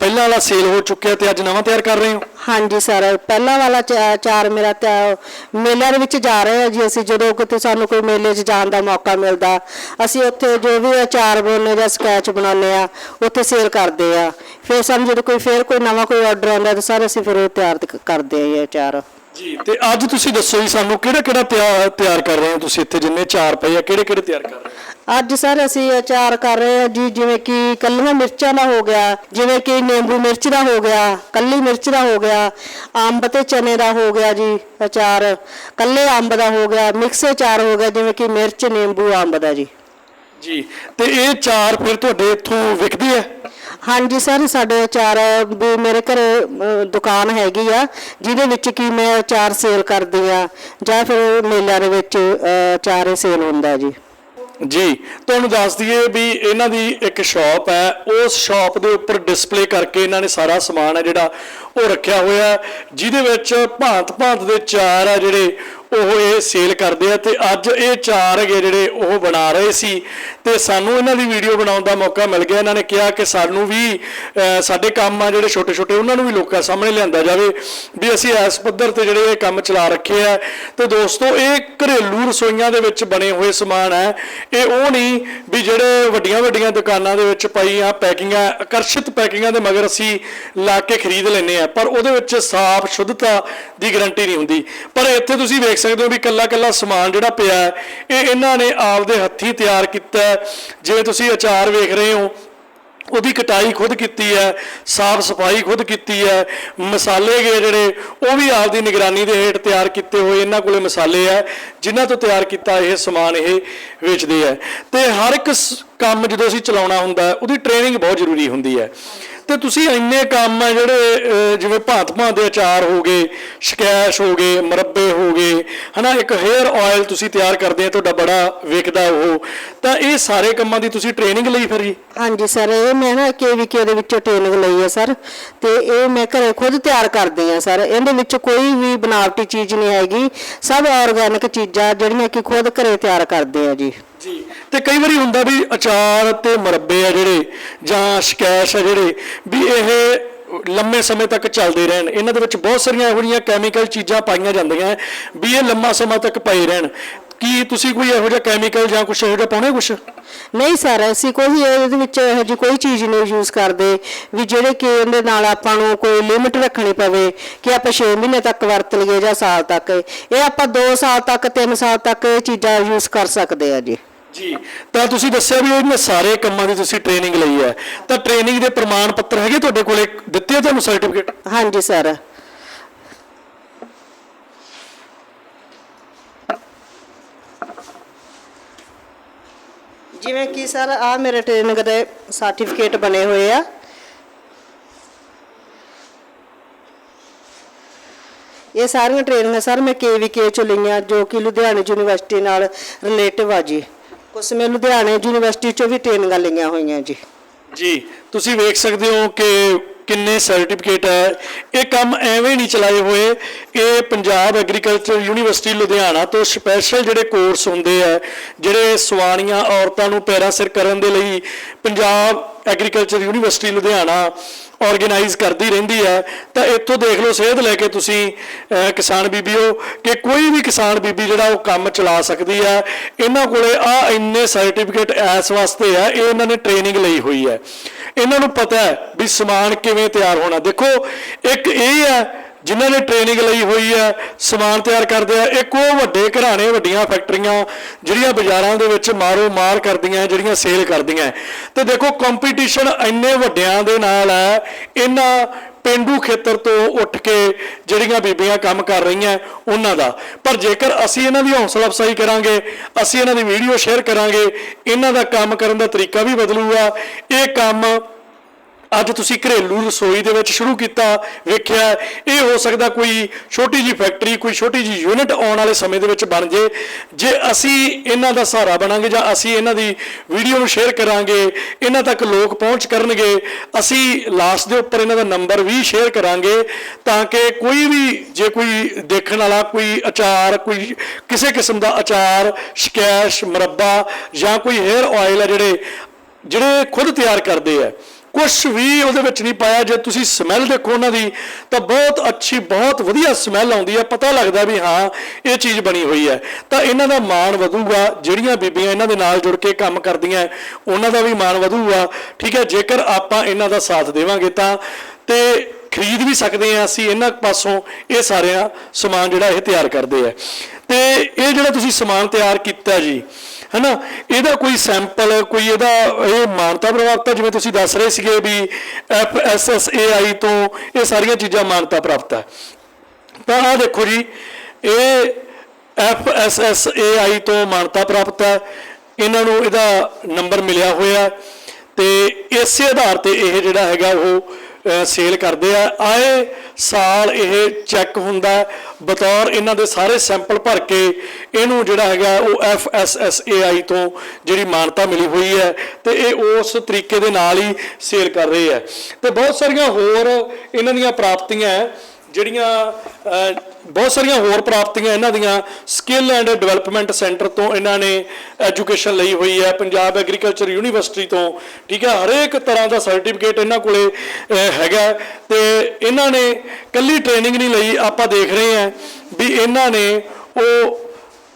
ਪਹਿਲਾਂ ਵਾਲਾ ਸੇਲ ਹੋ ਚੁੱਕਿਆ ਤੇ ਅੱਜ ਨਵਾਂ ਤਿਆਰ ਕਰ ਰਹੇ ਹੋ? ਹਾਂਜੀ ਸਰ ਪਹਿਲਾਂ ਵਾਲਾ ਚਾ- ਚਾਰ ਮੇਰਾ ਤਾਂ ਮੇਲਿਆਂ ਦੇ ਵਿੱਚ ਜਾ ਰਹੇ ਆ ਜੀ ਅਸੀਂ, ਜਦੋਂ ਕਿਤੇ ਸਾਨੂੰ ਕੋਈ ਮੇਲੇ 'ਚ ਜਾਣ ਦਾ ਮੌਕਾ ਮਿਲਦਾ, ਅਸੀਂ ਉੱਥੇ ਜੋ ਵੀ ਅਚਾਰ ਬਣਾਉਂਦੇ ਜਾਂ ਸਕੈਚ ਬਣਾਉਂਦੇ ਆ ਉੱਥੇ ਸੇਲ ਕਰਦੇ ਆ ਫਿਰ ਸਾਨੂੰ ਜਦੋਂ ਕੋਈ, ਫੇਰ ਕੋਈ ਨਵਾਂ ਕੋਈ ਆਰਡਰ ਆਉਂਦਾ ਤਾਂ ਸਰ ਅਸੀਂ ਫਿਰ ਉਹ ਤਿਆਰ ਕ- ਕਰਦੇ ਆ ਇਹ ਅਚਾਰ ਤੇ ਅੱਜ ਤੁਸੀਂ ਦੱਸੋ ਜੀ ਸਾਨੂੰ ਕਿਹੜਾ ਕਿਹੜਾ ਤਿਆਰ ਤਿਆਰ ਕਰ ਰਹੇ ਹੋ ਤੁਸੀਂ ਇੱਥੇ ਜਿੰਨੇ ਚਾਰ ਪਏ ਆ ਕਿਹੜੇ ਕਿਹੜੇ ਤਿਆਰ ਕਰ ਰਹੇ ਹੋ? ਅੱਜ ਸਰ ਅਸੀਂ ਅਚਾਰ ਕਰ ਰਹੇ ਹਾਂ ਜੀ ਜਿਵੇਂ ਕਿ ਕੱਲੀਆਂ ਮਿਰਚਾਂ ਦਾ ਹੋ ਗਿਆ ਜਿਵੇਂ ਕਿ ਨਿੰਬੂ ਮਿਰਚ ਦਾ ਹੋ ਗਿਆ ਕੱਲੀ ਮਿਰਚ ਦਾ ਹੋ ਗਿਆ ਅੰਬ ਤੇ ਚਨੇ ਦਾ ਹੋ ਗਿਆ ਜੀ ਅਚਾਰ ਕੱਲੇ ਅੰਬ ਦਾ ਹੋ ਗਿਆ ਮਿਕਸ ਅਚਾਰ ਹੋ ਗਿਆ ਜਿਵੇਂ ਕਿ ਮਿਰਚ ਨਿੰਬੂ ਅੰਬ ਦਾ ਜੀ। ਜੀ ਤੇ ਇਹ ਚਾਰ ਫਿਰ ਤੁਹਾਡੇ ਇੱਥੋਂ ਵਿਕਦੇ ਆ ਹਾਂਜੀ ਸਰ ਸਾਡੇ ਅਚਾਰ ਵੀ ਮੇਰੇ ਘਰ ਦੁਕਾਨ ਹੈਗੀ ਆ ਜਿਹਦੇ ਵਿੱਚ ਕੀ ਮੈਂ ਅਚਾਰ ਸੇਲ ਕਰਦੀ ਆ ਜਾਂ ਫਿਰ ਮੇਲਿਆਂ ਦੇ ਵਿੱਚ ਅਹ, ਅਚਾਰ ਸੇਲ ਹੁੰਦਾ ਜੀ। ਜੀ ਤੁਹਾਨੂੰ ਦੱਸ ਦਈਏ ਵੀ ਇਹਨਾਂ ਦੀ ਇੱਕ ਸ਼ਾਪ ਹੈ ਉਸ ਸ਼ਾਪ ਦੇ ਉੱਪਰ ਡਿਸਪਲੇ ਕਰਕੇ ਇਹਨਾਂ ਨੇ ਸਾਰਾ ਸਮਾਨ ਹੈ ਜਿਹੜਾ ਉਹ ਰੱਖਿਆ ਹੋਇਆ ਜਿਹਦੇ ਵਿੱਚ ਭਾਂਤ ਭਾਂਤ ਦੇ ਚਾਰ ਆ ਜਿਹੜੇ ਉਹ ਇਹ ਸੇਲ ਕਰਦੇ ਆ ਤੇ ਅੱਜ ਇਹ ਚਾਰ ਹੈਗੇ ਜਿਹੜੇ ਉਹ ਬਣਾ ਰਹੇ ਸੀ ਤੇ ਸਾਨੂੰ ਇਹਨਾਂ ਦੀ ਵੀਡੀਓ ਬਣਾਉਣ ਦਾ ਮੌਕਾ ਮਿਲ ਗਿਆ। ਇਹਨਾਂ ਨੇ ਕਿਹਾ ਕਿ ਸਾਨੂੰ ਵੀ ਸਾਡੇ ਕੰਮ ਆ ਜਿਹੜੇ ਛੋਟੇ ਛੋਟੇ ਉਹਨਾਂ ਨੂੰ ਵੀ ਲੋਕਾਂ ਸਾਹਮਣੇ ਲਿਆਂਦਾ ਜਾਵੇ ਵੀ ਅਸੀਂ ਇਸ ਪੱਧਰ ਤੇ ਜਿਹੜੇ ਇਹ ਕੰਮ ਚਲਾ ਰੱਖੇ ਆ। ਤੇ ਦੋਸਤੋ, ਇਹ ਘਰੇਲੂ ਰਸੋਈਆਂ ਦੇ ਵਿੱਚ ਬਣੇ ਹੋਏ ਸਮਾਨ ਹੈ ਇਹ ਉਹ ਨਹੀਂ ਵੀ ਜਿਹੜੇ ਵੱਡੀਆਂ ਵੱਡੀਆਂ ਦੁਕਾਨਾਂ ਦੇ ਵਿੱਚ ਪਈਆਂ ਪੈਕਿੰਗਾਂ, ਆਕਰਸ਼ਿਤ ਪੈਕਿੰਗਾਂ ਦੇ ਮਗਰ ਅਸੀਂ ਲਾ ਕੇ ਖਰੀਦ ਲੈਨੇ ਆ, ਪਰ ਉਹਦੇ ਵਿੱਚ ਸਾਫ਼ ਸ਼ੁੱਧਤਾ ਦੀ ਗਾਰੰਟੀ ਨਹੀਂ ਹੁੰਦੀ। ਪਰ ਇੱਥੇ ਤੁਸੀਂ ਵੇਖ ਸਕਦੇ ਹੋ ਵੀ ਕੱਲਾ ਕੱਲਾ ਸਮਾਨ ਜਿਹੜਾ ਪਿਆ ਹੈ, ਇਹ ਇਹਨਾਂ ਨੇ ਆਪਦੇ ਹੱਥੀਂ ਤਿਆਰ ਕੀਤਾ ਜਿਵੇਂ ਤੁਸੀਂ ਅਚਾਰ ਵੇਖ ਰਹੇ ਹੋ ਉਹਦੀ ਕਟਾਈ ਖੁਦ ਕੀਤੀ ਹੈ ਸਾਫ਼ ਸਫ਼ਾਈ ਖੁਦ ਕੀਤੀ ਹੈ ਮਸਾਲੇ ਗਏ ਜਿਹੜੇ ਉਹ ਵੀ ਆਪਦੀ ਨਿਗਰਾਨੀ ਦੇ ਹੇਠ ਤਿਆਰ ਕੀਤੇ ਹੋਏ ਇਹਨਾਂ ਕੋਲੇ ਮਸਾਲੇ ਹੈ ਜਿਨ੍ਹਾਂ ਤੋਂ ਤਿਆਰ ਕੀਤਾ ਇਹ ਸਮਾਨ ਇਹ ਵੇਚਦੇ ਹੈ। ਤੇ ਹਰ ਇੱਕ ਕੰਮ ਜਦੋਂ ਅਸੀਂ ਚਲਾਉਣਾ ਹੁੰਦਾ ਉਹਦੀ ਟ੍ਰੇਨਿੰਗ ਬਹੁਤ ਜ਼ਰੂਰੀ ਹੁੰਦੀ ਹੈ। ਤੇ ਤੁਸੀਂ ਇੰਨੇ ਕੰਮ ਆ ਜਿਹੜੇ ਜਿਵੇਂ ਭਾਂਤ ਭਾਂਤ ਦੇ ਅਚਾਰ ਹੋ ਗਏ, ਸ਼ਕੈਸ਼ ਹੋ ਗਏ, ਮੁਰੱਬੇ ਹੋ ਗਏ, ਹਨਾ, ਇੱਕ ਹੇਅਰ ਆਇਲ ਤੁਸੀਂ ਤਿਆਰ ਕਰਦੇ ਆ, ਤੁਹਾਡਾ ਬੜਾ ਵਿਕਦਾ ਉਹ। ਤਾਂ ਇਹ ਸਾਰੇ ਕੰਮਾਂ ਦੀ ਤੁਸੀਂ ਟ੍ਰੇਨਿੰਗ ਲਈ ਫਿਰ ਜੀ? ਹਾਂਜੀ, ਸਰ, ਇਹ ਮੈਂ ਨਾ ਕੇਵੀਕੇ ਦੇ ਵਿੱਚੋਂ ਟ੍ਰੇਨਿੰਗ ਲਈ ਹੈ ਸਰ। ਤੇ ਇਹ ਮੈਂ ਘਰੇ ਖੁਦ ਤਿਆਰ ਕਰਦੇ ਹਾਂ ਸਰ। ਇਹਦੇ ਵਿੱਚ ਕੋਈ ਵੀ ਬਣਾਵਟੀ ਚੀਜ਼ ਨਹੀਂ ਹੈਗੀ। ਸਭ ਆਰਗੈਨਿਕ ਚੀਜ਼ਾਂ ਜਿਹੜੀਆਂ ਕਿ ਖੁਦ ਘਰੇ ਤਿਆਰ ਕਰਦੇ ਆ ਜੀ। ਤੇ ਕਈ ਵਾਰੀ ਹੁੰਦਾ ਵੀ ਅਚਾਰ ਤੇ ਮੁਰੱਬੇ ਆ ਜਿਹੜੇ, ਜਾਂ ਸ਼ਕੈਸ਼ ਆ ਜਿਹੜੇ, ਵੀ ਇਹ ਲੰਮੇ ਸਮੇਂ ਤੱਕ ਚੱਲਦੇ ਰਹਿਣ। ਇਹਨਾਂ ਦੇ ਵਿੱਚ ਬਹੁਤ ਸਾਰੀਆਂ ਇਹੋ ਜਿਹੀਆਂ ਕੈਮੀਕਲ ਚੀਜ਼ਾਂ ਪਾਈਆਂ ਜਾਂਦੀਆਂ, ਵੀ ਇਹ ਲੰਮਾ ਸਮਾਂ ਤੱਕ ਪਏ ਰਹਿਣ। ਕੀ ਤੁਸੀਂ ਕੋਈ ਇਹੋ ਜਿਹਾ ਕੈਮੀਕਲ ਜਾਂ ਕੁਝ ਇਹੋ ਜਿਹਾ ਪਾਉਣੇ ਕੁਝ ਨਹੀਂ ਸਰ, ਅਸੀਂ ਕੋਈ ਇਹਦੇ ਵਿੱਚ ਇਹੋ ਜਿਹੀ ਕੋਈ ਚੀਜ਼ ਨਹੀਂ ਯੂਜ਼ ਕਰਦੇ, ਵੀ ਜਿਹੜੇ ਕਿ ਇਹਦੇ ਨਾਲ ਆਪਾਂ ਨੂੰ ਕੋਈ ਲਿਮਿਟ ਰੱਖਣੀ ਪਵੇ, ਕਿ ਆਪਾਂ 6 ਮਹੀਨੇ ਤੱਕ ਵਰਤ ਲਈਏ ਜਾਂ ਸਾਲ ਤੱਕ। ਇਹ ਆਪਾਂ 2 ਸਾਲ ਤੱਕ 3 ਸਾਲ ਤੱਕ ਇਹ ਚੀਜ਼ਾਂ ਯੂਜ਼ ਕਰ ਸਕਦੇ ਆ ਜੀ। ਜੀ। ਤਾਂ ਤੁਸੀਂ ਦੱਸਿਆ ਵੀ ਇਹਨਾਂ ਸਾਰੇ ਕੰਮਾਂ ਦੀ ਤੁਸੀਂ ਟ੍ਰੇਨਿੰਗ ਲਈ ਹੈ। ਤਾਂ ਟ੍ਰੇਨਿੰਗ ਦੇ ਪ੍ਰਮਾਣ ਪੱਤਰ ਹੈਗੇ ਤੁਹਾਡੇ ਕੋਲੇ? ਦਿੱਤੇ ਆ ਤੁਹਾਨੂੰ ਸਰਟੀਫਿਕੇਟ ਹਾਂਜੀ, ਸਰ। ਜਿਵੇਂ ਕਿ ਸਰ ਆ ਮੇਰੇ ਟ੍ਰੇਨਿੰਗ ਦੇ ਸਰਟੀਫਿਕੇਟ ਬਣੇ ਹੋਏ ਆ। ਇਹ ਸਾਰੀਆਂ ਟ੍ਰੇਨਿੰਗਾਂ ਸਰ ਮੈਂ ਕੇਵੀਕੇ ਚੋਂ ਲਈਆਂ, ਜੋ ਕਿ ਲੁਧਿਆਣਾ ਯੂਨੀਵਰਸਿਟੀ ਨਾਲ ਰਿਲੇਟਿਵ ਆ ਜੀ। ਕੁਛ ਮੈਂ ਲੁਧਿਆਣੇ ਯੂਨੀਵਰਸਿਟੀ ਚੋਂ ਵੀ ਟ੍ਰੇਨਿੰਗਾਂ ਲਈਆਂ ਹੋਈਆਂ ਜੀ। ਜੀ, ਤੁਸੀਂ ਵੇਖ ਸਕਦੇ ਹੋ ਕਿ ਕਿੰਨੇ ਸਰਟੀਫਿਕੇਟ ਹੈ। ਇਹ ਕੰਮ ਐਵੇਂ ਨਹੀਂ ਚਲਾਏ ਹੋਏ। ਇਹ ਪੰਜਾਬ ਐਗਰੀਕਲਚਰ ਯੂਨੀਵਰਸਿਟੀ ਲੁਧਿਆਣਾ ਤੋਂ ਸਪੈਸ਼ਲ ਜਿਹੜੇ ਕੋਰਸ ਹੁੰਦੇ ਆ, ਜਿਹੜੇ ਸਵਾਣੀਆਂ ਔਰਤਾਂ ਨੂੰ ਪੈਰਾ ਸਿਰ ਕਰਨ ਦੇ ਲਈ Punjab agriculture university Ludhiana organise ਕਰਦੀ ਰਹਿੰਦੀ ਹੈ ਤਾਂ ਇੱਥੋਂ ਦੇਖ ਲਓ ਸੇਧ ਲੈ ਕੇ ਤੁਸੀਂ ਅਹ, ਕਿਸਾਨ ਬੀਬੀਓ ਕਿ ਕੋਈ ਵੀ ਕਿਸਾਨ ਬੀਬੀ ਜਿਹੜਾ ਉਹ ਕੰਮ ਚਲਾ ਸਕਦੀ ਹੈ ਇਹਨਾਂ ਕੋਲੇ ਆ ਇੰਨੇ ਸਰਟੀਫਿਕੇਟ ਐਸ ਵਾਸਤੇ ਹੈ ਇਹ ਇਹਨਾਂ ਨੇ ਟ੍ਰੇਨਿੰਗ ਲਈ ਹੋਈ ਹੈ। ਇਹਨਾਂ ਨੂੰ ਪਤਾ ਹੈ ਵੀ ਸਮਾਨ ਕਿਵੇਂ ਤਿਆਰ ਹੋਣਾ। ਦੇਖੋ ਇੱਕ ਇਹ ਹੈ ਜਿਨ੍ਹਾਂ ਨੇ ਟ੍ਰੇਨਿੰਗ ਲਈ ਹੋਈ ਹੈ, ਸਮਾਨ ਤਿਆਰ ਕਰਦੇ ਆ। ਇੱਕ ਉਹ ਵੱਡੇ ਘਰਾਣੇ, ਵੱਡੀਆਂ ਫੈਕਟਰੀਆਂ ਜਿਹੜੀਆਂ ਬਾਜ਼ਾਰਾਂ ਦੇ ਵਿੱਚ ਮਾਰੋ ਮਾਰ ਕਰਦੀਆਂ, ਜਿਹੜੀਆਂ ਸੇਲ ਕਰਦੀਆਂ ਤੇ ਦੇਖੋ ਕੰਪੀਟੀਸ਼ਨ ਇੰਨੇ ਵੱਡਿਆਂ ਦੇ ਨਾਲ ਹੈ, ਇਹਨਾਂ ਪਿੰਡੂ ਖੇਤਰ ਤੋਂ ਉੱਠ ਕੇ ਜਿਹੜੀਆਂ ਬੀਬੀਆਂ ਕੰਮ ਕਰ ਰਹੀਆਂ ਉਹਨਾਂ ਦਾ। ਪਰ ਜੇਕਰ ਅਸੀਂ ਇਹਨਾਂ ਦੀ ਹੌਸਲਾ ਅਫਸਾਈ ਕਰਾਂਗੇ, ਅਸੀਂ ਇਹਨਾਂ ਦੀ ਵੀਡੀਓ ਸ਼ੇਅਰ ਕਰਾਂਗੇ, ਇਹਨਾਂ ਦਾ ਕੰਮ ਕਰਨ ਦਾ ਤਰੀਕਾ ਵੀ ਬਦਲੂਗਾ। ਇਹ ਕੰਮ ਅੱਜ ਤੁਸੀਂ ਘਰੇਲੂ ਰਸੋਈ ਦੇ ਵਿੱਚ ਸ਼ੁਰੂ ਕੀਤਾ, ਵੇਖਿਆ, ਇਹ ਹੋ ਸਕਦਾ ਕੋਈ ਛੋਟੀ ਜੀ ਫੈਕਟਰੀ ਕੋਈ ਛੋਟੀ ਜੀ ਯੂਨਿਟ ਆਉਣ ਵਾਲੇ ਸਮੇਂ ਦੇ ਵਿੱਚ ਬਣ ਜੇ। ਜੇ ਅਸੀਂ ਇਹਨਾਂ ਦਾ ਸਹਾਰਾ ਬਣਾਂਗੇ ਜਾਂ ਅਸੀਂ ਇਹਨਾਂ ਦੀ ਵੀਡੀਓ ਨੂੰ ਸ਼ੇਅਰ ਕਰਾਂਗੇ, ਇਹਨਾਂ ਤੱਕ ਲੋਕ ਪਹੁੰਚ ਕਰਨਗੇ, ਅਸੀਂ ਲਾਸਟ ਦੇ ਉੱਪਰ ਇਹਨਾਂ ਦਾ ਨੰਬਰ ਵੀ ਸ਼ੇਅਰ ਕਰਾਂਗੇ, ਤਾਂ ਕਿ ਕੋਈ ਵੀ ਜੇ ਕੋਈ ਦੇਖਣ ਵਾਲਾ, ਕੋਈ ਅਚਾਰ, ਕੋਈ ਕਿਸੇ ਕਿਸਮ ਦਾ ਅਚਾਰ, ਸ਼ਕੈਸ਼, ਮੁਰੱਬਾ ਜਾਂ ਕੋਈ ਹੇਅਰ ਆਇਲ ਹੈ ਜਿਹੜੇ ਜਿਹੜੇ ਖੁਦ ਤਿਆਰ ਕਰਦੇ ਆ ਕੁਝ ਵੀ ਉਹਦੇ ਵਿੱਚ ਨਹੀਂ ਪਾਇਆ। ਜੇ ਤੁਸੀਂ ਸਮੈਲ ਦੇਖੋ ਉਹਨਾਂ ਦੀ, ਤਾਂ ਬਹੁਤ ਅੱਛੀ, ਬਹੁਤ ਵਧੀਆ ਸਮੈਲ ਆਉਂਦੀ ਹੈ। ਪਤਾ ਲੱਗਦਾ ਵੀ ਹਾਂ, ਇਹ ਚੀਜ਼ ਬਣੀ ਹੋਈ ਹੈ। ਤਾਂ ਇਹਨਾਂ ਦਾ ਮਾਣ ਵਧੂਗਾ। ਜਿਹੜੀਆਂ ਬੀਬੀਆਂ ਇਹਨਾਂ ਦੇ ਨਾਲ ਜੁੜ ਕੇ ਕੰਮ ਕਰਦੀਆਂ, ਉਹਨਾਂ ਦਾ ਵੀ ਮਾਣ ਵਧੂਗਾ। ਠੀਕ ਹੈ, ਜੇਕਰ ਆਪਾਂ ਇਹਨਾਂ ਦਾ ਸਾਥ ਦੇਵਾਂਗੇ ਤਾਂ। ਤੇ ਖਰੀਦ ਵੀ ਸਕਦੇ ਆ ਅਸੀਂ ਇਹਨਾਂ ਪਾਸੋਂ। ਇਹ ਸਾਰਿਆਂ ਸਮਾਨ ਜਿਹੜਾ ਇਹ ਤਿਆਰ ਕਰਦੇ ਆ। ਤੇ ਇਹ ਜਿਹੜਾ ਤੁਸੀਂ ਸਮਾਨ ਤਿਆਰ ਕੀਤਾ ਜੀ ਹੈਨਾ? ਇਹਦਾ ਕੋਈ ਸੈਂਪਲ, ਕੋਈ ਇਹਦਾ ਇਹ ਮਾਨਤਾ ਪ੍ਰਾਪਤ ਹੈ ਜਿਵੇਂ ਤੁਸੀਂ ਦੱਸ ਰਹੇ ਸੀਗੇ ਵੀ FSSAI ਤੋਂ ਇਹ ਸਾਰੀਆਂ ਚੀਜ਼ਾਂ ਮਾਨਤਾ ਪ੍ਰਾਪਤ ਹੈ। ਤਾਂ ਆਹ ਦੇਖੋ ਜੀ, ਇਹ FSSAI ਤੋਂ ਮਾਨਤਾ ਪ੍ਰਾਪਤ ਹੈ। ਇਹਨਾਂ ਨੂੰ ਇਹਦਾ ਨੰਬਰ ਮਿਲਿਆ ਹੋਇਆ ਤੇ ਇਸੇ ਆਧਾਰ ਤੇ ਇਹ ਜਿਹੜਾ ਹੈਗਾ ਉਹ ਸੇਲ ਕਰਦੇ ਆ। ਆਏ ਸਾਲ ਇਹ ਚੈੱਕ ਹੁੰਦਾ ਬਤੌਰ ਇਹਨਾਂ ਦੇ ਸਾਰੇ ਸੈਂਪਲ ਭਰ ਕੇ ਇਹਨੂੰ ਜਿਹੜਾ ਹੈਗਾ ਉਹ FSSAI ਤੋਂ ਜਿਹੜੀ ਮਾਨਤਾ ਮਿਲੀ ਹੋਈ ਹੈ ਤੇ ਇਹ ਉਸ ਤਰੀਕੇ ਦੇ ਨਾਲ ਹੀ ਸੇਲ ਕਰ ਰਹੇ ਆ ਤੇ ਬਹੁਤ ਸਾਰੀਆਂ ਹੋਰ ਇਹਨਾਂ ਦੀਆਂ ਪ੍ਰਾਪਤੀਆਂ ਜਿਹੜੀਆਂ ਬਹੁਤ ਸਾਰੀਆਂ ਹੋਰ ਪ੍ਰਾਪਤੀਆਂ ਇਹਨਾਂ ਦੀਆਂ ਸਕਿੱਲ ਐਂਡ ਡਿਵੈਲਪਮੈਂਟ ਸੈਂਟਰ ਤੋਂ ਇਹਨਾਂ ਨੇ ਐਜੂਕੇਸ਼ਨ ਲਈ ਹੋਈ ਹੈ। ਪੰਜਾਬ ਐਗਰੀਕਲਚਰ ਯੂਨੀਵਰਸਿਟੀ ਤੋਂ, ਠੀਕ ਹੈ, ਹਰੇਕ ਤਰ੍ਹਾਂ ਦਾ ਸਰਟੀਫਿਕੇਟ ਇਹਨਾਂ ਕੋਲੇ ਹੈਗਾ ਤੇ ਇਹਨਾਂ ਨੇ ਕੱਲੀ ਟ੍ਰੇਨਿੰਗ ਨਹੀਂ ਲਈ, ਆਪਾਂ ਦੇਖ ਰਹੇ ਹਾਂ ਵੀ ਇਹਨਾਂ ਨੇ ਉਹ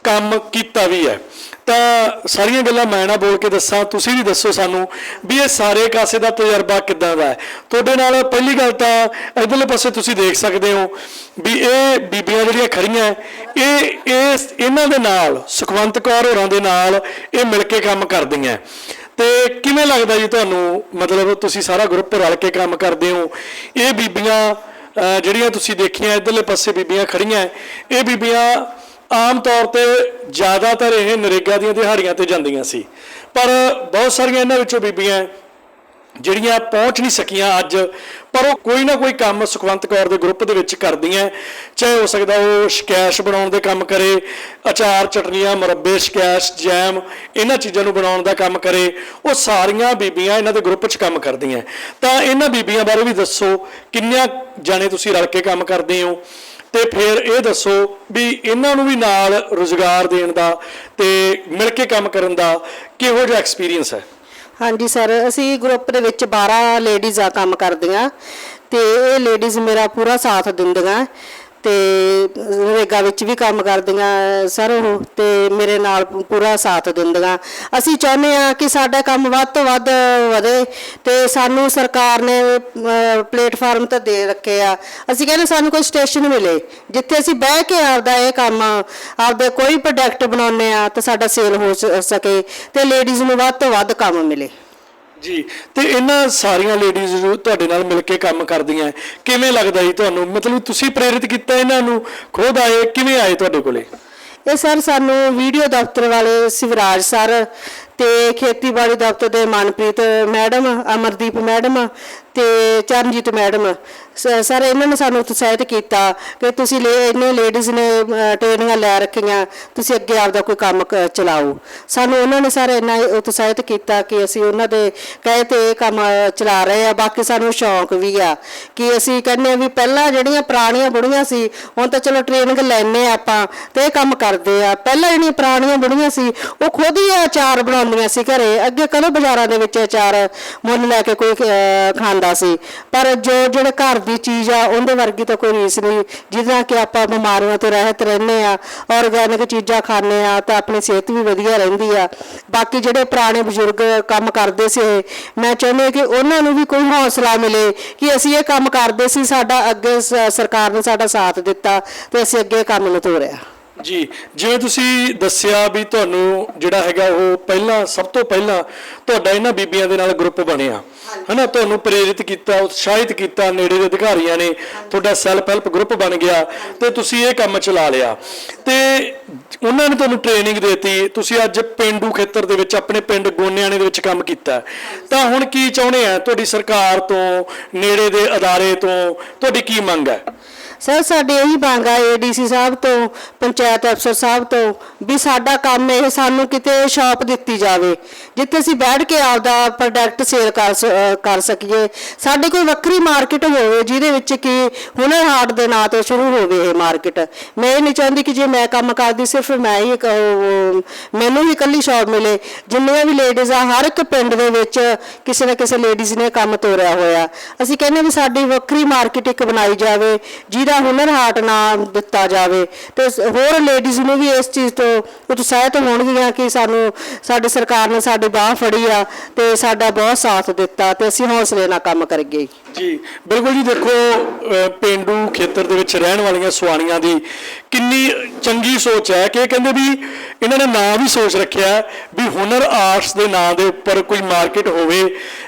ਕੰਮ ਕੀਤਾ ਵੀ ਹੈ। ਤਾਂ ਸਾਰੀਆਂ ਗੱਲਾਂ ਮੈਂ ਨਾ ਬੋਲ ਕੇ ਦੱਸਾਂ ਤੁਸੀਂ ਵੀ ਦੱਸੋ ਸਾਨੂੰ ਵੀ ਇਹ ਸਾਰੇ ਕਾਸੇ ਦਾ ਤਜਰਬਾ ਕਿੱਦਾਂ ਦਾ ਹੈ। ਤੁਹਾਡੇ ਨਾਲ ਪਹਿਲੀ ਗੱਲ ਤਾਂ ਇਧਰਲੇ ਪਾਸੇ ਤੁਸੀਂ ਦੇਖ ਸਕਦੇ ਹੋ ਵੀ ਇਹ ਬੀਬੀਆਂ ਜਿਹੜੀਆਂ ਖੜੀਆਂ ਹੈ, ਇਹ ਇਸ ਇਹਨਾਂ ਦੇ ਨਾਲ ਸੁਖਵੰਤ ਕੌਰ ਹੋਰਾਂ ਦੇ ਨਾਲ ਇਹ ਮਿਲ ਕੇ ਕੰਮ ਕਰਦੀਆਂ। ਤੇ ਕਿਵੇਂ ਲੱਗਦਾ ਜੀ ਤੁਹਾਨੂੰ? ਮਤਲਬ ਤੁਸੀਂ ਸਾਰਾ ਗਰੁੱਪ ਰਲ ਕੇ ਕੰਮ ਕਰਦੇ ਹੋ। ਇਹ ਬੀਬੀਆਂ ਜਿਹੜੀਆਂ ਤੁਸੀਂ ਦੇਖੀਆਂ ਇਧਰਲੇ ਪਾਸੇ ਬੀਬੀਆਂ ਖੜੀਆਂ ਇਹ ਬੀਬੀਆਂ ਆਮ ਤੌਰ ਤੇ ਜ਼ਿਆਦਾਤਰ ਇਹ ਨਰੇਗਾ ਦੀਆਂ ਦਿਹਾੜੀਆਂ ਤੇ ਜਾਂਦੀਆਂ ਸੀ। ਪਰ ਬਹੁਤ ਸਾਰੀਆਂ ਇਹਨਾਂ ਵਿੱਚੋਂ ਬੀਬੀਆਂ ਜਿਹੜੀਆਂ ਪਹੁੰਚ ਨਹੀਂ ਸਕੀਆਂ ਅੱਜ, ਪਰ ਉਹ ਕੋਈ ਨਾ ਕੋਈ ਕੰਮ ਸੁਖਵੰਤ ਕੌਰ ਦੇ ਗਰੁੱਪ ਦੇ ਵਿੱਚ ਕਰਦੀਆਂ। ਚਾਹੇ ਹੋ ਸਕਦਾ ਉਹ ਸ਼ਕੈਸ਼ ਬਣਾਉਣ ਦੇ ਕੰਮ ਕਰੇ, ਅਚਾਰ ਚਟਨੀਆਂ, ਮੁਰੱਬੇ ਸ਼ਕੈਸ਼ ਜੈਮ, ਇਹਨਾਂ ਚੀਜ਼ਾਂ ਨੂੰ ਬਣਾਉਣ ਦਾ ਕੰਮ ਕਰੇ, ਉਹ ਸਾਰੀਆਂ ਬੀਬੀਆਂ ਇਹਨਾਂ ਦੇ ਗਰੁੱਪ 'ਚ ਕੰਮ ਕਰਦੀਆਂ। ਤਾਂ ਇਹਨਾਂ ਬੀਬੀਆਂ ਬਾਰੇ ਵੀ ਦੱਸੋ, ਕਿੰਨੀਆਂ ਜਾਣੇ ਤੁਸੀਂ ਰਲ ਕੇ ਕੰਮ ਕਰਦੇ ਹੋ? ਤੇ ਫਿਰ ਇਹ ਦੱਸੋ ਵੀ ਇਹਨਾਂ ਨੂੰ ਵੀ ਨਾਲ ਰੋਜ਼ਗਾਰ ਦੇਣ ਦਾ ਤੇ ਮਿਲ ਕੇ ਕੰਮ ਕਰਨ ਦਾ ਕਿਹੋ ਜਿਹਾ ਐਕਸਪੀਰੀਅੰਸ ਹੈ? ਹਾਂਜੀ ਸਰ, ਅਸੀਂ ਗਰੁੱਪ ਦੇ ਵਿੱਚ 12 ਲੇਡੀਜ਼ ਆ ਕੰਮ ਕਰਦੀਆਂ ਤੇ ਇਹ ਲੇਡੀਜ਼ ਮੇਰਾ ਪੂਰਾ ਸਾਥ ਦਿੰਦੀਆਂ ਤੇ ਰੇਗਾ ਵਿੱਚ ਵੀ ਕੰਮ ਕਰਦੀਆਂ ਸਰ ਉਹ, ਤੇ ਮੇਰੇ ਨਾਲ ਪੂਰਾ ਸਾਥ ਦਿੰਦੀਆਂ। ਅਸੀਂ ਚਾਹੁੰਦੇ ਆ ਕਿ ਸਾਡਾ ਕੰਮ ਵੱਧ ਤੋਂ ਵੱਧ ਵਧੇ ਤੇ ਸਾਨੂੰ ਸਰਕਾਰ ਨੇ ਪਲੇਟਫਾਰਮ ਤਾਂ ਦੇ ਰੱਖੇ ਆ। ਅਸੀਂ ਕਹਿੰਦੇ ਸਾਨੂੰ ਕੋਈ ਸਟੇਸ਼ਨ ਮਿਲੇ, ਜਿੱਥੇ ਅਸੀਂ ਬਹਿ ਕੇ ਆਪਦਾ ਇਹ ਕੰਮ, ਆਪਦੇ ਕੋਈ ਪ੍ਰੋਡਕਟ ਬਣਾਉਂਦੇ ਆ ਤਾਂ ਸਾਡਾ ਸੇਲ ਹੋ ਸਕੇ ਤੇ ਲੇਡੀਜ਼ ਨੂੰ ਵੱਧ ਤੋਂ ਵੱਧ ਕੰਮ ਮਿਲੇ। ਜੀ, ਤੇ ਇਹਨਾਂ ਸਾਰੀਆਂ ਲੇਡੀਜ਼ ਨੂੰ ਤੁਹਾਡੇ ਨਾਲ ਮਿਲ ਕੇ ਕੰਮ ਕਰਦੀਆਂ ਹੈ। ਕਿਵੇਂ ਲੱਗਦਾ ਜੀ ਤੁਹਾਨੂੰ? ਮਤਲਬ ਤੁਸੀਂ ਪ੍ਰੇਰਿਤ ਕੀਤਾ ਇਹਨਾਂ ਨੂੰ? ਖੁਦ ਆਏ, ਕਿਵੇਂ ਆਏ ਤੁਹਾਡੇ ਕੋਲੇ? ਇਹ ਸਰ ਸਾਨੂੰ ਵੀਡੀਓ ਦਫ਼ਤਰ ਵਾਲੇ ਸਿਵਰਾਜ ਸਰ ਤੇ ਖੇਤੀਬਾੜੀ ਦਫ਼ਤਰ ਦੇ ਮਨਪ੍ਰੀਤ ਮੈਡਮ, ਅਮਰਦੀਪ ਮੈਡਮ ਤੇ ਚਰਨਜੀਤ ਮੈਡਮ ਸ- ਸਰ ਇਹਨਾਂ ਨੇ ਸਾਨੂੰ ਉਤਸ਼ਾਹਿਤ ਕੀਤਾ ਕਿ ਤੁਸੀਂ ਲੇ ਇਹਨੇ ਲੇਡੀਜ਼ ਨੇ ਅਹ, ਟ੍ਰੇਨਿੰਗਾਂ ਲੈ ਰੱਖੀਆਂ ਤੁਸੀਂ ਅੱਗੇ ਆਪਦਾ ਕੋਈ ਕੰਮ ਕ- ਚਲਾਓ। ਸਾਨੂੰ ਉਹਨਾਂ ਨੇ ਸਰ ਇੰਨਾ ਉਤਸ਼ਾਹਿਤ ਕੀਤਾ ਕਿ ਅਸੀਂ ਉਹਨਾਂ ਦੇ ਕਹੇ ਤੇ ਇਹ ਕੰਮ ਚਲਾ ਰਹੇ ਆ। ਬਾਕੀ ਸਾਨੂੰ ਸ਼ੌਂਕ ਵੀ ਆ ਕਿ ਅਸੀਂ ਕਹਿੰਦੇ ਆ ਵੀ ਪਹਿਲਾਂ ਜਿਹੜੀਆਂ ਪੁਰਾਣੀਆਂ ਬੁੜੀਆਂ ਸੀ ਹੁਣ ਤਾਂ ਚਲੋ ਟ੍ਰੇਨਿੰਗ ਲੈਣੇ ਆ ਆਪਾਂ ਤੇ ਇਹ ਕੰਮ ਕਰਦੇ ਆ। ਪਹਿਲਾਂ ਜਿਹੜੀਆਂ ਪੁਰਾਣੀਆਂ ਬੁੜੀਆਂ ਸੀ ਉਹ ਖੁਦ ਹੀ ਅਚਾਰ ਬਣਾਉਂਦੀਆਂ ਸੀ ਘਰੇ। ਅੱਗੇ ਕਦੋਂ ਬਾਜ਼ਾਰਾਂ ਦੇ ਵਿੱਚ ਅਚਾਰ ਮੁੱਲ ਲੈ ਕੇ ਕੋਈ ਅਹ, ਖਾਂਦਾ ਸੀ। ਪਰ ਜੋ ਜਿਹੜੇ ਘਰ ਦੀ ਚੀਜ਼ ਆ, ਉਹਦੇ ਵਰਗੀ ਤਾਂ ਕੋਈ ਰੀਸ ਨਹੀਂ। ਜਿਹਦੇ ਨਾਲ ਕਿ ਆਪਾਂ ਬਿਮਾਰੀਆਂ ਤੋਂ ਰਹਿਤ ਰਹਿੰਦੇ ਆ ਆਰਗੈਨਿਕ ਚੀਜ਼ਾਂ ਖਾਂਦੇ ਆ, ਤਾਂ ਆਪਣੀ ਸਿਹਤ ਵੀ ਵਧੀਆ ਰਹਿੰਦੀ ਆ। ਬਾਕੀ ਜਿਹੜੇ ਪੁਰਾਣੇ ਬਜ਼ੁਰਗ ਕੰਮ ਕਰਦੇ ਸੀ, ਮੈਂ ਚਾਹੁੰਦੀ ਕਿ ਉਹਨਾਂ ਨੂੰ ਵੀ ਕੋਈ ਹੌਸਲਾ ਮਿਲੇ ਕਿ ਅਸੀਂ ਇਹ ਕੰਮ ਕਰਦੇ ਸੀ, ਸਾਡਾ ਅੱਗੇ ਸ- ਸਰਕਾਰ ਨੇ ਸਾਡਾ ਸਾਥ ਦਿੱਤਾ ਤੇ ਅਸੀਂ ਅੱਗੇ ਕੰਮ ਨੂੰ ਤੋਰਿਆ। ਜੀ ਜਿਵੇਂ ਤੁਸੀਂ ਦੱਸਿਆ ਵੀ ਤੁਹਾਨੂੰ ਜਿਹੜਾ ਹੈਗਾ ਉਹ ਪਹਿਲਾਂ ਸਭ ਤੋਂ ਪਹਿਲਾਂ ਤੁਹਾਡਾ ਇਹਨਾਂ ਬੀਬੀਆਂ ਦੇ ਨਾਲ ਗਰੁੱਪ ਬਣਿਆ। ਹਨਾ ਤੁਹਾਨੂੰ ਪ੍ਰੇਰਿਤ ਕੀਤਾ ਉਤਸ਼ਾਹਿਤ ਕੀਤਾ ਨੇੜੇ ਦੇ ਅਧਿਕਾਰੀਆਂ ਨੇ ਤੁਹਾਡਾ ਸੈਲਫ ਹੈਲਪ ਗਰੁੱਪ ਬਣ ਗਿਆ ਤੇ ਤੁਸੀਂ ਇਹ ਕੰਮ ਚਲਾ ਲਿਆ। ਤੇ ਉਹਨਾਂ ਨੇ ਤੁਹਾਨੂੰ ਟ੍ਰੇਨਿੰਗ ਦਿੱਤੀ ਤੁਸੀਂ ਅੱਜ ਪਿੰਡੂ ਖੇਤਰ ਦੇ ਵਿੱਚ ਆਪਣੇ ਪਿੰਡ ਗੋਨਿਆਣੇ ਦੇ ਵਿੱਚ ਕੰਮ ਕੀਤਾ। ਤਾਂ ਹੁਣ ਕੀ ਚਾਹੁੰਦੇ ਆ? ਤੁਹਾਡੀ ਸਰਕਾਰ ਤੋਂ ਨੇੜੇ ਦੇ ਅਦਾਰੇ ਤੋਂ ਤੁਹਾਡੀ ਕੀ ਮੰਗ ਹੈ? ਸਰ, ਸਾਡੀ ਇਹੀ ਮੰਗ ਆ ਏਡੀਸੀ ਸਾਹਿਬ ਤੋਂ, ਪੰਚਾਇਤ ਅਫਸਰ ਸਾਹਿਬ ਤੋਂ, ਵੀ ਸਾਡਾ ਕੰਮ ਇਹ ਸਾਨੂੰ ਕਿਤੇ ਸ਼ਾਪ ਦਿੱਤੀ ਜਾਵੇ। ਜਿੱਥੇ ਅਸੀਂ ਬੈਠ ਕੇ ਆਪਦਾ ਪ੍ਰੋਡਕਟ ਸੇਲ ਕਰ ਕਰ ਸਕੀਏ, ਸਾਡੇ ਕੋਈ ਵੱਖਰੀ ਮਾਰਕੀਟ ਹੋਵੇ ਜਿਹਦੇ ਵਿੱਚ ਕਿ ਹੁਨਰ ਹਾਟ ਦੇ ਨਾਂ ਤੋਂ ਸ਼ੁਰੂ ਹੋਵੇ ਇਹ ਮਾਰਕੀਟ ਮੈਂ ਇਹ ਨਹੀਂ ਚਾਹੁੰਦੀ ਕਿ ਜੇ ਮੈਂ ਕੰਮ ਕਰਦੀ, ਸਿਰਫ ਮੈਂ ਹੀ ਮੈਨੂੰ ਹੀ ਇਕੱਲੀ ਸ਼ਾਪ ਮਿਲੇ। ਜਿੰਨੀਆਂ ਵੀ ਲੇਡੀਜ਼ ਆ, ਹਰ ਇੱਕ ਪਿੰਡ ਦੇ ਵਿੱਚ ਕਿਸੇ ਨਾ ਕਿਸੇ ਲੇਡੀਜ਼ ਨੇ ਕੰਮ ਤੋਰਿਆ ਹੋਇਆ। ਅਸੀਂ ਕਹਿੰਦੇ ਵੀ ਸਾਡੀ ਵੱਖਰੀ ਮਾਰਕੀਟ ਇੱਕ ਬਣਾਈ ਜਾਵੇ, ਜਿਹਦਾ ਹੁਨਰ ਹਾਟ ਨਾਮ ਦਿੱਤਾ ਜਾਵੇ। ਤੇ ਹੋਰ ਲੇਡੀਜ਼ ਨੂੰ ਵੀ ਇਸ ਚੀਜ਼ ਤੋਂ ਉਤਸ਼ਾਹਿਤ ਹੋਣਗੀਆਂ ਕਿ ਸਾਨੂੰ, ਸਾਡੀ ਸਰਕਾਰ ਨੇ ਸਾਡੇ ਬਾਹ ਫੜੀ ਆ ਤੇ ਸਾਡਾ ਬਹੁਤ ਸਾਥ ਦਿੱਤਾ ਤੇ ਅਸੀਂ ਹੌਸਲੇ ਨਾਲ ਕੰਮ ਕਰੀਏ। ਜੀ, ਬਿਲਕੁਲ ਜੀ ਦੇਖੋ ਅਹ ਪਿੰਡੂ ਖੇਤਰ ਦੇ ਵਿੱਚ ਰਹਿਣ ਵਾਲੀਆਂ ਸੁਆਣੀਆਂ ਦੀ ਕਿੰਨੀ ਚੰਗੀ ਸੋਚ ਹੈ ਕਿ ਇਹ ਕਹਿੰਦੇ ਵੀ ਇਹਨਾਂ ਨੇ ਨਾਂ ਵੀ ਸੋਚ ਰੱਖਿਆ ਵੀ ਹੁਨਰ ਆਰਟਸ ਦੇ ਨਾਂ ਦੇ ਉੱਪਰ ਕੋਈ ਮਾਰਕੀਟ ਹੋਵੇ,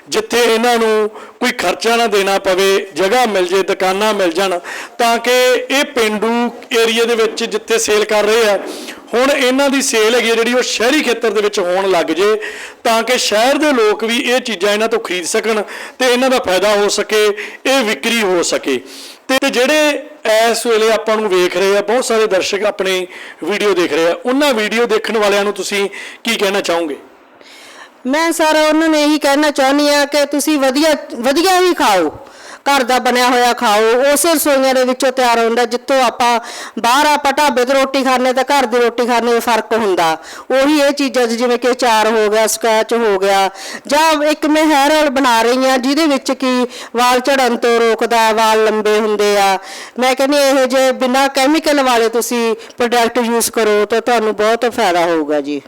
ਜਿੱਥੇ ਇਹਨਾਂ ਨੂੰ ਕੋਈ ਖਰਚਾ ਨਾ ਦੇਣਾ ਪਵੇ, ਜਗ੍ਹਾ ਮਿਲ ਜੇ, ਦੁਕਾਨਾਂ ਮਿਲ ਜਾਣ, ਤਾਂ ਕਿ ਇਹ ਪਿੰਡੂ ਏਰੀਆ ਦੇ ਵਿੱਚ ਜਿੱਥੇ ਸੇਲ ਕਰ ਰਹੇ ਆ, ਹੁਣ ਇਹਨਾਂ ਦੀ ਸੇਲ ਹੈਗੀ ਹੈ ਜਿਹੜੀ ਉਹ ਸ਼ਹਿਰੀ ਖੇਤਰ ਦੇ ਵਿੱਚ ਹੋਣ ਲੱਗ ਜੇ, ਤਾਂ ਕਿ ਸ਼ਹਿਰ ਦੇ ਲੋਕ ਵੀ ਇਹ ਚੀਜ਼ਾਂ ਇਹਨਾਂ ਤੋਂ ਖਰੀਦ ਸਕਣ ਤੇ ਇਹਨਾਂ ਦਾ ਫਾਇਦਾ ਹੋ ਸਕੇ। ਇਹ ਵਿਕਰੀ ਹੋ ਸਕੇ। ਤੇ ਜਿਹੜੇ ਇਸ ਵੇਲੇ ਆਪਾਂ ਨੂੰ ਵੇਖ ਰਹੇ ਆ, ਬਹੁਤ ਸਾਰੇ ਦਰਸ਼ਕ ਆਪਣੇ ਵੀਡੀਓ ਦੇਖ ਰਹੇ ਆ। ਉਹਨਾਂ ਵੀਡੀਓ ਦੇਖਣ ਵਾਲਿਆਂ ਨੂੰ ਤੁਸੀਂ ਕੀ ਕਹਿਣਾ ਚਾਹੋਗੇ? ਮੈਂ ਸਾਰਾ ਉਹਨਾਂ ਨੂੰ ਇਹੀ ਕਹਿਣਾ ਚਾਹੁੰਦੀ ਆ ਕਿ ਤੁਸੀਂ ਵਧੀਆ ਵਧੀਆ ਹੀ ਖਾਓ। ਘਰ ਦਾ ਬਣਿਆ ਹੋਇਆ ਖਾਓ, ਉਸੇ ਰਸੋਈਆਂ ਦੇ ਵਿੱਚੋਂ ਤਿਆਰ ਹੁੰਦਾ, ਜਿੱਥੋਂ ਆਪਾਂ ਬਾਹਰ ਆਪਾਂ ਢਾਬੇ ਤੋਂ ਰੋਟੀ ਖਾਣੇ ਤਾਂ ਘਰ ਦੀ ਰੋਟੀ ਖਾਣੇ ਵਿੱਚ ਫ਼ਰਕ ਹੁੰਦਾ। ਉਹੀ ਇਹ ਚੀਜ਼ਾਂ ਜਿਵੇਂ ਕਿ ਚਾਰ ਹੋ ਗਿਆ ਸਕੈਚ ਹੋ ਗਿਆ, ਜਾਂ ਇੱਕ ਮੈਂ ਹੈਅਰ ਆਇਲ ਬਣਾ ਰਹੀ ਆ ਜਿਹਦੇ ਵਿੱਚ ਕੀ ਵਾਲ ਝੜਨ ਤੋਂ ਰੋਕਦਾ, ਵਾਲ ਲੰਬੇ ਹੁੰਦੇ ਆ। ਮੈਂ ਕਹਿੰਦੀ ਇਹੋ ਜੇ ਬਿਨਾਂ ਕੈਮੀਕਲ ਵਾਲੇ ਤੁਸੀਂ ਪ੍ਰੋਡਕਟ ਯੂਜ਼ ਕਰੋ ਤਾਂ ਤੁਹਾਨੂੰ ਬਹੁਤ ਫਾਇਦਾ ਹੋਊਗਾ ਜੀ।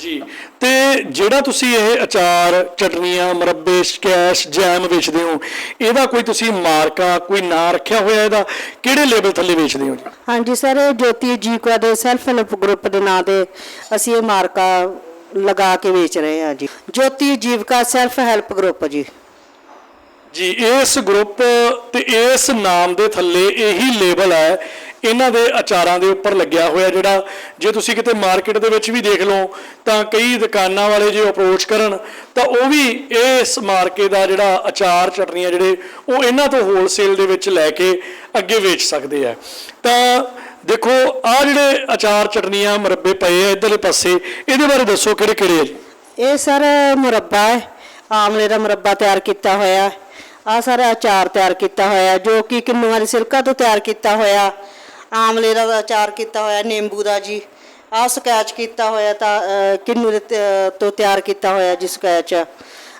ਜੀ। ਤੇ ਜਿਹੜਾ ਤੁਸੀਂ ਇਹ ਅਚਾਰ ਚਟਨੀਆਂ ਮੁਰੱਬੇ ਸਕੈਸ਼ ਜੈਮ ਵੇਚਦੇ ਹੋ ਇਹਦਾ ਕੋਈ ਤੁਸੀਂ ਮਾਰਕਾ ਕੋਈ ਨਾਂ ਰੱਖਿਆ ਹੋਇਆ ਇਹਦਾ? ਕਿਹੜੇ ਲੇਬਲ ਥੱਲੇ ਵੇਚਦੇ ਹੋ ਜੀ? ਹਾਂਜੀ ਸਰ ਇਹ ਜੋਤੀ ਜੀਕਾ ਦੇ ਸੈਲਫ ਹੈਲਪ ਗਰੁੱਪ ਦੇ ਨਾਂ ਤੇ ਅਸੀਂ ਇਹ ਮਾਰਕਾ ਲਗਾ ਕੇ ਵੇਚ ਰਹੇ ਹਾਂ ਜੀ। Jyoti Jeevika self help group ਜੀ। ਜੀ ਇਸ ਗਰੁੱਪ ਤੇ ਇਸ ਨਾਮ ਦੇ ਥੱਲੇ ਇਹੀ ਲੇਬਲ ਹੈ ਇਹਨਾਂ ਦੇ ਅਚਾਰਾਂ ਦੇ ਉੱਪਰ ਲੱਗਿਆ ਹੋਇਆ ਜਿਹੜਾ, ਜੇ ਤੁਸੀਂ ਕਿਤੇ ਮਾਰਕੀਟ ਦੇ ਵਿੱਚ ਵੀ ਦੇਖ ਲਓ, ਤਾਂ ਕਈ ਦੁਕਾਨਾਂ ਵਾਲੇ ਜੇ ਅਪਰੋਚ ਕਰਨ, ਤਾਂ ਉਹ ਵੀ ਇਸ ਮਾਰਕੇ ਦਾ ਜਿਹੜਾ ਅਚਾਰ ਚਟਨੀਆਂ ਜਿਹੜੇ, ਉਹ ਇਹਨਾਂ ਤੋਂ ਹੋਲਸੇਲ ਦੇ ਵਿੱਚ ਲੈ ਕੇ ਅੱਗੇ ਵੇਚ ਸਕਦੇ ਆ। ਤਾਂ ਦੇਖੋ ਆ ਜਿਹੜੇ ਅਚਾਰ ਚਟਨੀਆਂ ਮੁਰੱਬੇ ਪਏ ਆ ਇਧਰਲੇ ਪਾਸੇ, ਇਹਦੇ ਬਾਰੇ ਦੱਸੋ ਕਿਹੜੇ ਕਿਹੜੇ ਆ ਜੀ? ਇਹ ਸਰ ਮੁਰੱਬਾ ਹੈ, ਆਮਲੇ ਦਾ ਮੁਰੱਬਾ ਤਿਆਰ ਕੀਤਾ ਹੋਇਆ। ਆ ਸਾਰਾ ਅਚਾਰ ਤਿਆਰ ਕੀਤਾ ਹੋਇਆ, ਜੋ ਕਿ ਕਿੰਨੂਆਂ ਦੇ ਸਿਰਕਾ ਤੋਂ ਤਿਆਰ ਕੀਤਾ ਹੋਇਆ। ਆਮਲੇ ਦਾ ਅਚਾਰ ਕੀਤਾ ਹੋਇਆ, ਨਿੰਬੂ ਦਾ ਜੀ। ਆ ਸਕੈਚ ਕੀਤਾ ਹੋਇਆ ਤਾਂ ਕਿੰਨੂ ਦੇ ਤੋਂ ਤਿਆਰ ਕੀਤਾ ਹੋਇਆ ਜੀ ਸਕੈਚ।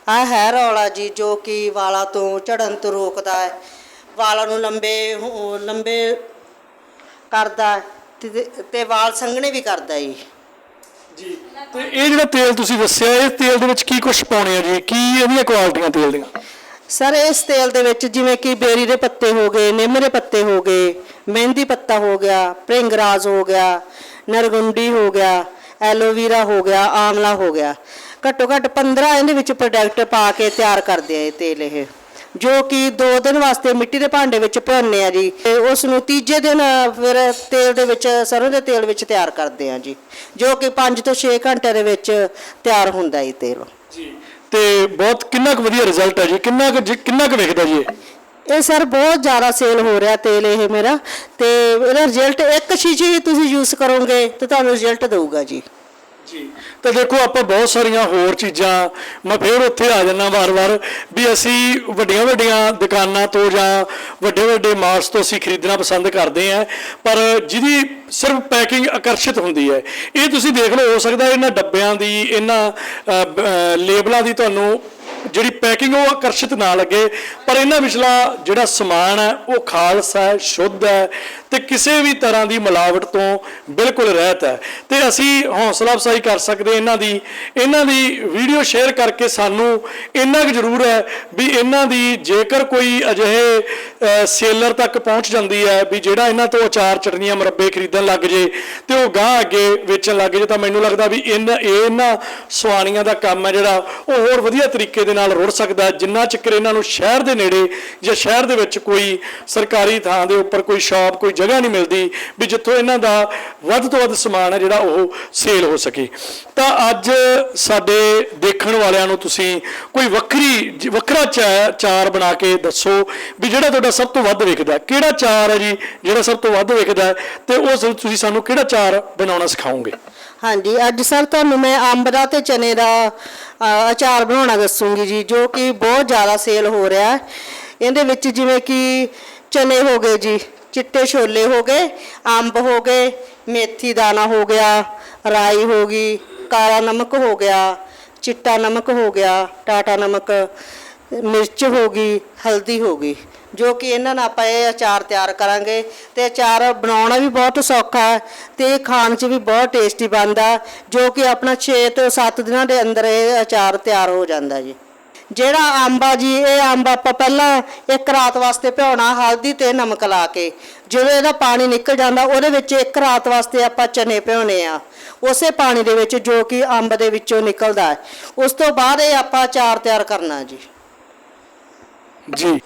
ਆ ਹੈ ਰੌਲਾ ਜੀ, ਜੋ ਕਿ ਵਾਲਾਂ ਤੋਂ ਝੜਨ ਤੋਂ ਰੋਕਦਾ ਹੈ। ਵਾਲਾਂ ਨੂੰ ਲੰਬੇ ਲੰਬੇ ਕਰਦਾ ਤੇ ਤੇ ਵਾਲ ਸੰਘਣੇ ਵੀ ਕਰਦਾ ਜੀ। ਜੀ, ਤੇ ਇਹ ਜਿਹੜਾ ਤੇਲ ਤੁਸੀਂ ਦੱਸਿਆ, ਇਹ ਤੇਲ ਦੇ ਵਿੱਚ ਕੀ ਕੁਝ ਪਾਉਣੇ ਆ ਜੀ? ਕੀ ਇਹਦੀਆਂ ਕੁਆਲਿਟੀਆਂ ਤੇਲ ਦੀਆਂ? ਸਰ, ਇਸ ਤੇਲ ਦੇ ਵਿੱਚ ਜਿਵੇਂ ਕਿ ਬੇਰੀ ਦੇ ਪੱਤੇ ਹੋ ਗਏ, ਨਿੰਮ ਦੇ ਪੱਤੇ ਹੋ ਗਏ, ਮਹਿੰਦੀ ਪੱਤਾ ਹੋ ਗਿਆ, ਭ੍ਰਿੰਗਰਾਜ ਹੋ ਗਿਆ, ਨਰਗੁੰਡੀ ਹੋ ਗਿਆ ਐਲੋਵੀਰਾ ਹੋ ਗਿਆ, ਆਮਲਾ ਹੋ ਗਿਆ। ਘੱਟੋ ਘੱਟ 15 ਇਹਦੇ ਵਿੱਚ ਪ੍ਰੋਡਕਟ ਪਾ ਕੇ ਤਿਆਰ ਕਰਦੇ ਆ ਇਹ ਤੇਲ ਇਹ, ਜੋ ਕਿ 2 ਦਿਨ ਵਾਸਤੇ ਮਿੱਟੀ ਦੇ ਭਾਂਡੇ ਵਿੱਚ ਭੁੰਨਨੇ ਆ ਜੀ। ਤੇ ਉਸ ਨੂੰ ਤੀਜੇ ਦਿਨ, ਫਿਰ ਤੇਲ ਦੇ ਵਿੱਚ, ਸਰੋਂ ਦੇ ਤੇਲ ਵਿੱਚ ਤਿਆਰ ਕਰਦੇ ਆ ਜੀ, ਜੋ ਕਿ 5 ਤੋਂ 6 ਘੰਟੇ ਦੇ ਵਿੱਚ ਤਿਆਰ ਹੁੰਦਾ ਇਹ ਤੇਲ। ਜੀ। ਤੇ ਬਹੁਤ ਕਿੰਨਾ ਕੁ ਵਧੀਆ ਰਿਜ਼ਲਟ ਹੈ ਜੀ। ਕਿੰਨਾ ਕੁ ਜੀ- ਕਿੰਨਾ ਕੁ ਵਿਕਦਾ ਜੀ ਇਹ? ਇਹ ਸਰ ਬਹੁਤ ਜ਼ਿਆਦਾ ਸੇਲ ਹੋ ਰਿਹਾ ਤੇਲ ਇਹ ਮੇਰਾ। ਤੇ ਇਹਦਾ ਰਿਜ਼ਲਟ ਇੱਕ ਚੀਜ਼ ਤੁਸੀਂ ਯੂਜ਼ ਕਰੋਗੇ ਤੇ ਤੁਹਾਨੂੰ ਰਿਜ਼ਲਟ ਦੇਊਗਾ ਜੀ। ਤਾਂ ਦੇਖੋ, ਆਪਾਂ ਬਹੁਤ ਸਾਰੀਆਂ ਹੋਰ ਚੀਜ਼ਾਂ, ਮੈਂ ਫੇਰ ਉੱਥੇ ਆ ਜਾਣਾ ਵਾਰ-ਵਾਰ ਵੀ ਅਸੀਂ ਵੱਡੀਆਂ ਵੱਡੀਆਂ ਦੁਕਾਨਾਂ ਤੋਂ ਜਾਂ ਵੱਡੇ ਵੱਡੇ ਮਾਲਸ ਤੋਂ ਅਸੀਂ ਖਰੀਦਣਾ ਪਸੰਦ ਕਰਦੇ ਆਂ ਪਰ ਜਿਹਦੀ ਸਿਰਫ ਪੈਕਿੰਗ ਆਕਰਸ਼ਿਤ ਹੁੰਦੀ ਹੈ। ਇਹ ਤੁਸੀਂ ਦੇਖ ਲਓ, ਹੋ ਸਕਦਾ ਇਹਨਾਂ ਡੱਬਿਆਂ ਦੀ, ਇਹਨਾਂ ਲੇਬਲਾਂ ਦੀ ਤੁਹਾਨੂੰ ਜਿਹੜੀ ਪੈਕਿੰਗ ਉਹ ਆਕਰਸ਼ਿਤ ਨਾ ਲੱਗੇ, ਪਰ ਇਹਨਾਂ ਵਿਚਲਾ ਜਿਹੜਾ ਸਮਾਨ ਹੈ, ਉਹ ਖਾਲਸ ਹੈ, ਸ਼ੁੱਧ ਹੈ ਤੇ ਕਿਸੇ ਵੀ ਤਰ੍ਹਾਂ ਦੀ ਮਿਲਾਵਟ ਤੋਂ ਬਿਲਕੁਲ ਰਹਿਤ ਹੈ। ਤੇ ਅਸੀਂ ਹੌਸਲਾ ਅਫਸਾਈ ਕਰ ਸਕਦੇ ਇਹਨਾਂ ਦੀ। ਇਹਨਾਂ ਦੀ ਵੀਡੀਓ ਸ਼ੇਅਰ ਕਰਕੇ ਸਾਨੂੰ ਇੰਨਾ ਕੁ ਜ਼ਰੂਰ ਹੈ ਵੀ ਇਹਨਾਂ ਦੀ ਜੇਕਰ ਕੋਈ ਅਜਿਹੇ ਸੇਲਰ ਤੱਕ ਪਹੁੰਚ ਜਾਂਦੀ ਹੈ ਵੀ ਜਿਹੜਾ ਇਹਨਾਂ ਤੋਂ ਅਚਾਰ ਚਟਨੀਆਂ ਮੁਰੱਬੇ ਖਰੀਦਣ ਲੱਗ ਜੇ ਤੇ ਉਹ ਗਾਂ ਅੱਗੇ ਵੇਚਣ ਲੱਗ ਜੇ, ਤਾਂ ਮੈਨੂੰ ਲੱਗਦਾ ਵੀ ਇਹਨਾਂ, ਇਹ ਇਹਨਾਂ ਸੁਆਣੀਆਂ ਦਾ ਕੰਮ ਹੈ ਜਿਹੜਾ ਉਹ ਹੋਰ ਵਧੀਆ ਤਰੀਕੇ ਦੇ ਨਾਲ ਰੁੜ ਸਕਦਾ ਹੈ, ਜਿੰਨਾ ਚਿਰ ਇਹਨਾਂ ਨੂੰ ਸ਼ਹਿਰ ਦੇ ਨੇੜੇ ਜਾਂ ਸ਼ਹਿਰ ਦੇ ਵਿੱਚ ਕੋਈ ਸਰਕਾਰੀ ਥਾਂ ਦੇ ਉੱਪਰ ਕੋਈ ਸ਼ਾਪ ਕੋਈ ਜਗ੍ਹਾ ਨਹੀਂ ਮਿਲਦੀ ਵੀ ਜਿੱਥੋਂ ਇਹਨਾਂ ਦਾ ਵੱਧ ਤੋਂ ਵੱਧ ਸਮਾਨ ਹੈ ਜਿਹੜਾ ਉਹ ਸੇਲ ਹੋ ਸਕੇ। ਤਾਂ ਅੱਜ ਸਾਡੇ ਦੇਖਣ ਵਾਲਿਆਂ ਨੂੰ ਤੁਸੀਂ ਕੋਈ ਵੱਖਰੀ ਵੱਖਰਾ ਚਾ- ਚਾਰ ਬਣਾ ਕੇ ਦੱਸੋ ਵੀ ਜਿਹੜਾ ਤੁਹਾਡਾ ਸਭ ਤੋਂ ਵੱਧ ਵਿਕਦਾ। ਕਿਹੜਾ ਚਾਰ ਹੈ ਜੀ ਜਿਹੜਾ ਸਭ ਤੋਂ ਵੱਧ ਵਿਕਦਾ ਹੈ ਤੇ ਉਹ ਤੁਸੀਂ ਸਾਨੂੰ ਕਿਹੜਾ ਚਾਰ ਬਣਾਉਣਾ ਸਿਖਾਓਗੇ? ਹਾਂਜੀ ਅੱਜ ਸਰ ਤੁਹਾਨੂੰ ਮੈਂ ਅੰਬ ਦਾ ਤੇ ਚਨੇ ਦਾ ਅ, ਅਚਾਰ ਬਣਾਉਣਾ ਦੱਸੂਗੀ ਜੀ ਜੋ ਕਿ ਬਹੁਤ ਜ਼ਿਆਦਾ ਸੇਲ ਹੋ ਰਿਹਾ ਹੈ। ਇਹਦੇ ਵਿੱਚ ਜਿਵੇਂ ਕਿ ਚਨੇ ਹੋ ਗਏ ਜੀ ਚਿੱਟੇ ਛੋਲੇ ਹੋ ਗਏ ਅੰਬ ਹੋ ਗਏ ਮੇਥੀ ਦਾਣਾ ਹੋ ਗਿਆ ਰਾਈ ਹੋ ਗਈ ਕਾਲਾ ਨਮਕ ਹੋ ਗਿਆ ਚਿੱਟਾ ਨਮਕ ਹੋ ਗਿਆ ਟਾਟਾ ਨਮਕ। ਮਿਰਚ ਹੋ ਗਈ, ਹਲਦੀ ਹੋ ਗਈ, ਜੋ ਕਿ ਇਹਨਾਂ ਨਾਲ ਆਪਾਂ ਇਹ ਅਚਾਰ ਤਿਆਰ ਕਰਾਂਗੇ ਤੇ ਅਚਾਰ ਬਣਾਉਣਾ ਵੀ ਬਹੁਤ ਸੌਖਾ ਹੈ ਤੇ ਇਹ ਖਾਣ 'ਚ ਵੀ ਬਹੁਤ ਟੇਸਟੀ ਬਣਦਾ ਜੋ ਕਿ ਆਪਣਾ 6 ਤੋਂ 7 ਦਿਨਾਂ ਦੇ ਅੰਦਰ ਇਹ ਅਚਾਰ ਤਿਆਰ ਹੋ ਜਾਂਦਾ ਜੀ। ਜਿਹੜਾ ਅੰਬ ਆ ਜੀ, ਇਹ ਅੰਬ ਆਪਾਂ ਪਹਿਲਾਂ ਇੱਕ ਰਾਤ ਵਾਸਤੇ ਭਿਉਣਾ, ਹਲਦੀ ਤੇ ਨਮਕ ਲਾ ਕੇ, ਜਦੋਂ ਇਹਦਾ ਪਾਣੀ ਨਿਕਲ ਜਾਂਦਾ, ਉਹਦੇ ਵਿੱਚ ਇੱਕ ਰਾਤ ਵਾਸਤੇ ਆਪਾਂ ਚਨੇ ਭਿਉਣੇ ਆ। ਉਸੇ ਪਾਣੀ ਦੇ ਵਿੱਚ ਜੋ ਕਿ ਅੰਬ ਦੇ ਵਿੱਚੋਂ ਨਿਕਲਦਾ ਉਸ ਤੋਂ ਬਾਅਦ ਇਹ ਆਪਾਂ ਅਚਾਰ ਤਿਆਰ ਕਰਨਾ ਜੀ। ਜੀ।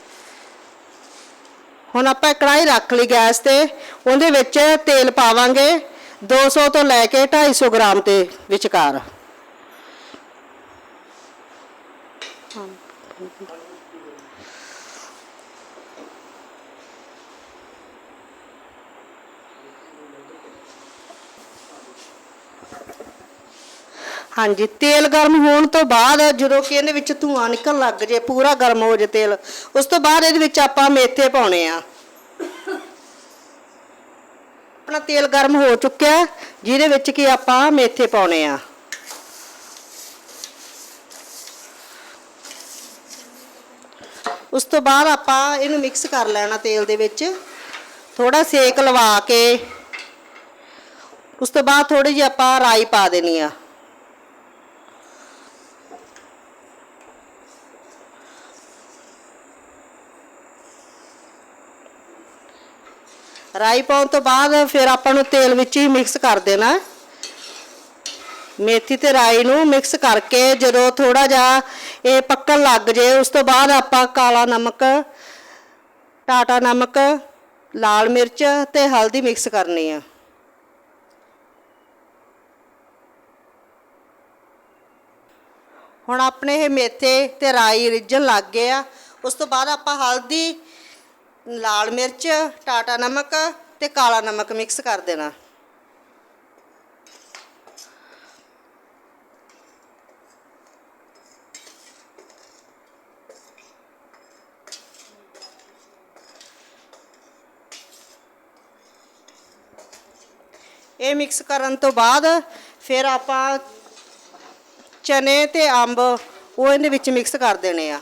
ਹੁਣ ਆਪਾਂ ਕੜਾਈ ਰੱਖ ਲਈ ਗੈਸ ਤੇ, ਉਹਦੇ ਵਿੱਚ ਤੇਲ ਪਾਵਾਂਗੇ 200 ਤੋਂ ਲੈ ਕੇ 250 ਗ੍ਰਾਮ ਤੇ ਵਿਚਕਾਰ। ਹਾਂਜੀ, ਤੇਲ ਗਰਮ ਹੋਣ ਤੋਂ ਬਾਅਦ ਜਦੋਂ ਕਿ ਇਹਦੇ ਵਿੱਚ ਧੂਆਂ ਨਿਕਲਣ ਲੱਗ ਜੇ, ਪੂਰਾ ਗਰਮ ਹੋ ਜੇ ਤੇਲ, ਉਸ ਤੋਂ ਬਾਅਦ ਇਹਦੇ ਵਿੱਚ ਆਪਾਂ ਮੇਥੇ ਪਾਉਣੇ ਆ। ਆਪਣਾ ਤੇਲ ਗਰਮ ਹੋ ਚੁੱਕਿਆ, ਜਿਹਦੇ ਵਿੱਚ ਕਿ ਆਪਾਂ ਮੇਥੇ ਪਾਉਣੇ ਆ। ਉਸ ਤੋਂ ਬਾਅਦ ਆਪਾਂ ਇਹਨੂੰ ਮਿਕਸ ਕਰ ਲੈਣਾ ਤੇਲ ਦੇ ਵਿੱਚ। ਥੋੜਾ ਸੇਕ ਲਵਾ ਕੇ, ਉਸ ਤੋਂ ਬਾਅਦ ਥੋੜੀ ਜਿਹੀ ਆਪਾਂ ਰਾਈ ਪਾ ਦੇਣੀ ਆ। ਰਾਈ ਪਾਉਣ ਤੋਂ ਬਾਅਦ ਫਿਰ ਆਪਾਂ ਨੂੰ ਤੇਲ ਵਿੱਚ ਹੀ ਮਿਕਸ ਕਰ ਦੇਣਾ। ਮੇਥੀ ਤੇ ਰਾਈ ਨੂੰ ਮਿਕਸ ਕਰਕੇ ਜਦੋਂ ਥੋੜਾ ਜਿਹਾ ਇਹ ਪੱਕਣ ਲੱਗ ਜੇ, ਉਸ ਤੋਂ ਬਾਅਦ ਆਪਾਂ ਕਾਲਾ ਨਮਕ, ਟਾਟਾ ਨਮਕ, ਲਾਲ ਮਿਰਚ ਤੇ ਹਲਦੀ ਮਿਕਸ ਕਰਨੀ ਆ। ਹੁਣ ਆਪਣੇ ਇਹ ਮੇਥੇ ਤੇ ਰਾਈ ਰਿੱਝਣ ਲੱਗ ਗਏ ਆ। ਉਸ ਤੋਂ ਬਾਅਦ ਆਪਾਂ ਹਲਦੀ ਲਾਲ ਮਿਰਚ, ਟਾਟਾ ਨਮਕ ਤੇ ਕਾਲਾ ਨਮਕ ਮਿਕਸ ਕਰ ਦੇਣਾ। ਇਹ ਮਿਕਸ ਕਰਨ ਤੋਂ ਬਾਅਦ ਫਿਰ ਆਪਾਂ ਚਨੇ ਤੇ ਅੰਬ ਉਹ ਇਹਦੇ ਵਿੱਚ ਮਿਕਸ ਕਰ ਦੇਣੇ ਆ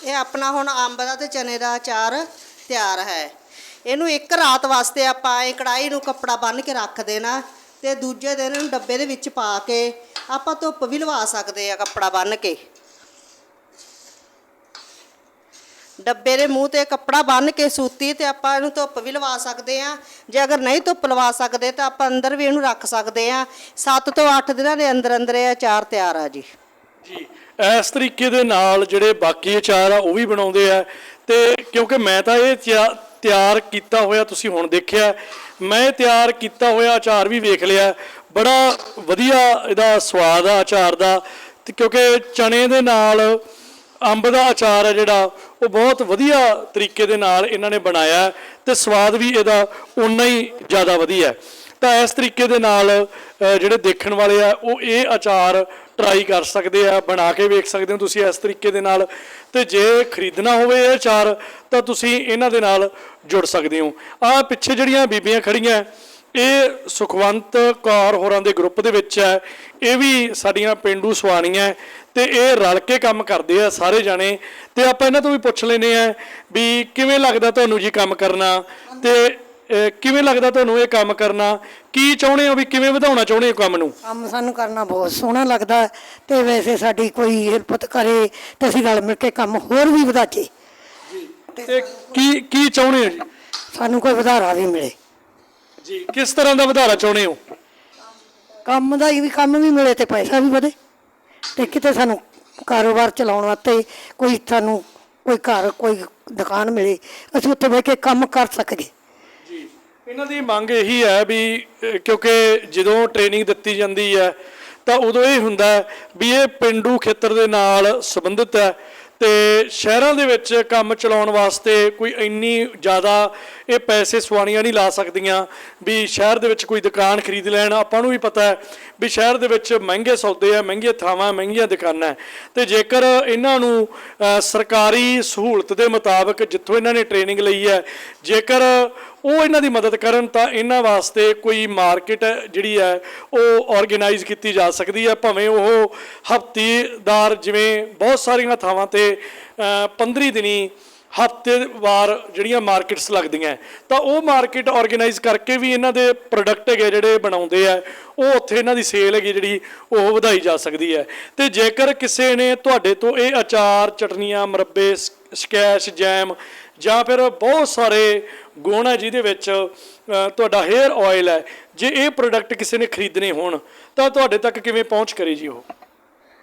ਇਹ ਆਪਣਾ ਹੁਣ ਅੰਬ ਦਾ ਤੇ ਚਨੇ ਦਾ ਅਚਾਰ ਤਿਆਰ ਹੈ। ਇਹਨੂੰ ਇੱਕ ਰਾਤ ਵਾਸਤੇ ਆਪਾਂ ਇਹ ਕੜਾਈ ਨੂੰ ਕੱਪੜਾ ਬੰਨ੍ਹ ਕੇ ਰੱਖ ਦੇਣਾ ਤੇ ਦੂਜੇ ਦਿਨ ਇਹਨੂੰ ਡੱਬੇ ਦੇ ਵਿੱਚ ਪਾ ਕੇ ਆਪਾਂ ਧੁੱਪ ਵੀ ਲਵਾ ਸਕਦੇ ਆ ਕੱਪੜਾ ਬੰਨ੍ਹ ਕੇ। ਡੱਬੇ ਦੇ ਮੂੰਹ ਤੇ ਕੱਪੜਾ ਬੰਨ੍ਹ ਕੇ ਸੂਤੀ ਤੇ ਆਪਾਂ ਇਹਨੂੰ ਧੁੱਪ ਵੀ ਲਵਾ ਸਕਦੇ ਆ ਜੇ ਅਗਰ ਨਹੀਂ ਧੁੱਪ ਲਵਾ ਸਕਦੇ ਤਾਂ ਆਪਾਂ ਅੰਦਰ ਵੀ ਇਹਨੂੰ ਰੱਖ ਸਕਦੇ ਆ 7 ਤੋਂ 8 ਦਿਨਾਂ ਦੇ ਅੰਦਰ ਅੰਦਰ ਇਹ ਅਚਾਰ ਤਿਆਰ ਆ ਜੀ। ਜੀ, ਇਸ ਤਰੀਕੇ ਦੇ ਨਾਲ ਜਿਹੜੇ ਬਾਕੀ ਅਚਾਰ ਆ, ਉਹ ਵੀ ਬਣਾਉਂਦੇ ਆ। ਤੇ ਕਿਉਂਕਿ ਮੈਂ ਤਾਂ ਇਹ ਤਿਆ- ਤਿਆਰ ਕੀਤਾ ਹੋਇਆ ਤੁਸੀਂ ਹੁਣ ਦੇਖਿਆ, ਮੈਂ ਤਿਆਰ ਕੀਤਾ ਹੋਇਆ ਅਚਾਰ ਵੀ ਵੇਖ ਲਿਆ। ਬੜਾ ਵਧੀਆ ਇਹਦਾ ਸਵਾਦ ਆ ਅਚਾਰ ਦਾ। ਤੇ ਕਿਉਂਕਿ ਚਣੇ ਦੇ ਨਾਲ ਅੰਬ ਦਾ ਅਚਾਰ ਹੈ ਜਿਹੜਾ, ਉਹ ਬਹੁਤ ਵਧੀਆ ਤਰੀਕੇ ਦੇ ਨਾਲ ਇਹਨਾਂ ਨੇ ਬਣਾਇਆ ਹੈ ਤੇ ਸਵਾਦ ਵੀ ਇਹਦਾ ਉਨਾ ਹੀ ਜ਼ਿਆਦਾ ਵਧੀਆ ਤਾਂ ਇਸ ਤਰੀਕੇ ਦੇ ਨਾਲ ਜਿਹੜੇ ਦੇਖਣ ਵਾਲੇ ਆ, ਉਹ ਇਹ ਅਚਾਰ ਟਰਾਈ ਕਰ ਸਕਦੇ ਆ, ਬਣਾ ਕੇ ਵੇਖ ਸਕਦੇ ਹੋ ਤੁਸੀਂ ਇਸ ਤਰੀਕੇ ਦੇ ਨਾਲ। ਤੇ ਜੇ ਖਰੀਦਣਾ ਹੋਵੇ ਇਹ ਚਾਰ ਤਾਂ ਤੁਸੀਂ ਇਹਨਾਂ ਦੇ ਨਾਲ ਜੁੜ ਸਕਦੇ ਹੋ। ਆ ਪਿੱਛੇ ਜਿਹੜੀਆਂ ਬੀਬੀਆਂ ਖੜੀਆਂ, ਇਹ ਸੁਖਵੰਤ ਕੌਰ ਹੋਰਾਂ ਦੇ ਗਰੁੱਪ ਦੇ ਵਿੱਚ ਹੈ। ਇਹ ਵੀ ਸਾਡੀਆਂ ਪਿੰਡੂ ਸਵਾਣੀਆਂ ਹੈ ਤੇ ਇਹ ਰਲ ਕੇ ਕੰਮ ਕਰਦੇ ਆ ਸਾਰੇ ਜਾਣੇ। ਤੇ ਆਪਾਂ ਇਹਨਾਂ ਤੋਂ ਵੀ ਪੁੱਛ ਲੈਨੇ ਆ ਵੀ ਕਿਵੇਂ ਲੱਗਦਾ ਤੁਹਾਨੂੰ ਜੀ ਕੰਮ ਕਰਨਾ? ਤੇ ਕਿਵੇਂ ਲੱਗਦਾ ਤੁਹਾਨੂੰ ਇਹ ਕੰਮ ਕਰਨਾ? ਕੀ ਚਾਹੁੰਦੇ ਹੋ ਵੀ ਕਿਵੇਂ ਵਧਾਉਣਾ ਚਾਹੁੰਦੇ ਹੋ ਕੰਮ ਨੂੰ? ਕੰਮ ਸਾਨੂੰ ਕਰਨਾ ਬਹੁਤ ਸੋਹਣਾ ਲੱਗਦਾ ਹੈ ਤੇ ਵੈਸੇ ਸਾਡੀ ਕੋਈ ਹਿਲਪਤ ਕਰੇ ਤੇ ਅਸੀਂ ਰਲ ਮਿਲ ਕੇ ਕੰਮ ਹੋਰ ਵੀ ਵਧਾਚੇ ਤੇ ਕੀ ਕੀ ਚਾਹੁੰਦੇ ਹੋ ਜੀ? ਸਾਨੂੰ ਕੋਈ ਵਧਾਰਾ ਵੀ ਮਿਲੇ। ਜੀ ਕਿਸ ਤਰ੍ਹਾਂ ਦਾ ਵਧਾਰਾ ਚਾਹੁੰਦੇ ਹੋ? ਕੰਮ ਦਾ ਵੀ ਕੰਮ ਵੀ ਮਿਲੇ ਤੇ ਪੈਸਾ ਵੀ ਵਧੇ ਤੇ ਕਿਤੇ ਸਾਨੂੰ ਕਾਰੋਬਾਰ ਚਲਾਉਣ ਵਾਸਤੇ ਕੋਈ ਸਾਨੂੰ ਕੋਈ ਘਰ ਕੋਈ ਦੁਕਾਨ ਮਿਲੇ ਅਸੀਂ ਉੱਥੇ ਬਹਿ ਕੇ ਕੰਮ ਕਰ ਸਕੀਏ। ਜੀ ਇਹਨਾਂ ਦੀ ਮੰਗ ਇਹੀ ਹੈ ਵੀ ਕਿਉਂਕਿ ਜਦੋਂ ਟ੍ਰੇਨਿੰਗ ਦਿੱਤੀ ਜਾਂਦੀ ਹੈ, ਤਾਂ ਉਦੋਂ ਇਹ ਹੁੰਦਾ ਵੀ ਇਹ ਪਿੰਡੂ ਖੇਤਰ ਦੇ ਨਾਲ ਸੰਬੰਧਿਤ ਹੈ ਤੇ ਸ਼ਹਿਰਾਂ ਦੇ ਵਿੱਚ ਕੰਮ ਚਲਾਉਣ ਵਾਸਤੇ ਕੋਈ ਇੰਨੀ ਜ਼ਿਆਦਾ ਇਹ ਪੈਸੇ ਸਵਾਣੀਆਂ ਨਹੀਂ ਲਾ ਸਕਦੀਆਂ ਵੀ ਸ਼ਹਿਰ ਦੇ ਵਿੱਚ ਕੋਈ ਦੁਕਾਨ ਖਰੀਦ ਲੈਣ, ਆਪਾਂ ਨੂੰ ਵੀ ਪਤਾ ਹੈ ਵੀ ਸ਼ਹਿਰ ਦੇ ਵਿੱਚ ਮਹਿੰਗੇ ਸੌਦੇ ਆ ਮਹਿੰਗੀਆਂ ਥਾਵਾਂ, ਮਹਿੰਗੀਆਂ ਦੁਕਾਨਾਂ ਹੈ। ਤੇ ਜੇਕਰ ਇਹਨਾਂ ਨੂੰ ਸਰਕਾਰੀ ਸਹੂਲਤ ਦੇ ਮੁਤਾਬਕ ਜਿੱਥੋਂ ਇਹਨਾਂ ਨੇ ਟ੍ਰੇਨਿੰਗ ਲਈ ਹੈ, ਜੇਕਰ ਉਹ ਇਹਨਾਂ ਦੀ ਮਦਦ ਕਰਨ ਤਾਂ ਇਹਨਾਂ ਵਾਸਤੇ ਕੋਈ ਮਾਰਕੀਟ ਜਿਹੜੀ ਹੈ, ਉਹ ਆਰਗੇਨਾਈਜ਼ ਕੀਤੀ ਜਾ ਸਕਦੀ ਹੈ। ਭਾਵੇਂ ਉਹ ਹਫਤੀਦਾਰ ਜਿਵੇਂ ਬਹੁਤ ਸਾਰੀਆਂ ਥਾਵਾਂ ਤੇ 15 ਦਿਨੀ ਹਫਤੇਵਾਰ ਜਿਹੜੀਆਂ ਮਾਰਕੀਟਸ ਲੱਗਦੀਆਂ। ਤਾਂ ਉਹ ਮਾਰਕੀਟ ਆਰਗੇਨਾਈਜ਼ ਕਰਕੇ ਵੀ ਇਹਨਾਂ ਦੇ ਪ੍ਰੋਡਕਟ ਹੈਗੇ ਜਿਹੜੇ ਬਣਾਉਂਦੇ ਆ, ਉਹ ਉੱਥੇ ਇਹਨਾਂ ਦੀ ਸੇਲ ਹੈਗੀ ਜਿਹੜੀ, ਉਹ ਵਧਾਈ ਜਾ ਸਕਦੀ ਹੈ। ਤੇ ਜੇਕਰ ਕਿਸੇ ਨੇ ਤੁਹਾਡੇ ਤੋਂ ਇਹ ਅਚਾਰ, ਚਟਨੀਆਂ, ਮੁਰੱਬੇ ਸਕੈਸ਼ ਜੈਮ ਜਾਂ ਫਿਰ ਬਹੁਤ ਸਾਰੇ ਗੁਣ ਹੈ ਜਿਹਦੇ ਵਿੱਚ ਤੁਹਾਡਾ ਹੇਅਰ ਆਇਲ ਹੈ। ਜੇ ਇਹ ਪ੍ਰੋਡਕਟ ਕਿਸੇ ਨੇ ਖਰੀਦਣੇ ਹੋਣ, ਤਾਂ ਤੁਹਾਡੇ ਤੱਕ ਕਿਵੇਂ ਪਹੁੰਚ ਕਰੇ ਜੀ ਉਹ?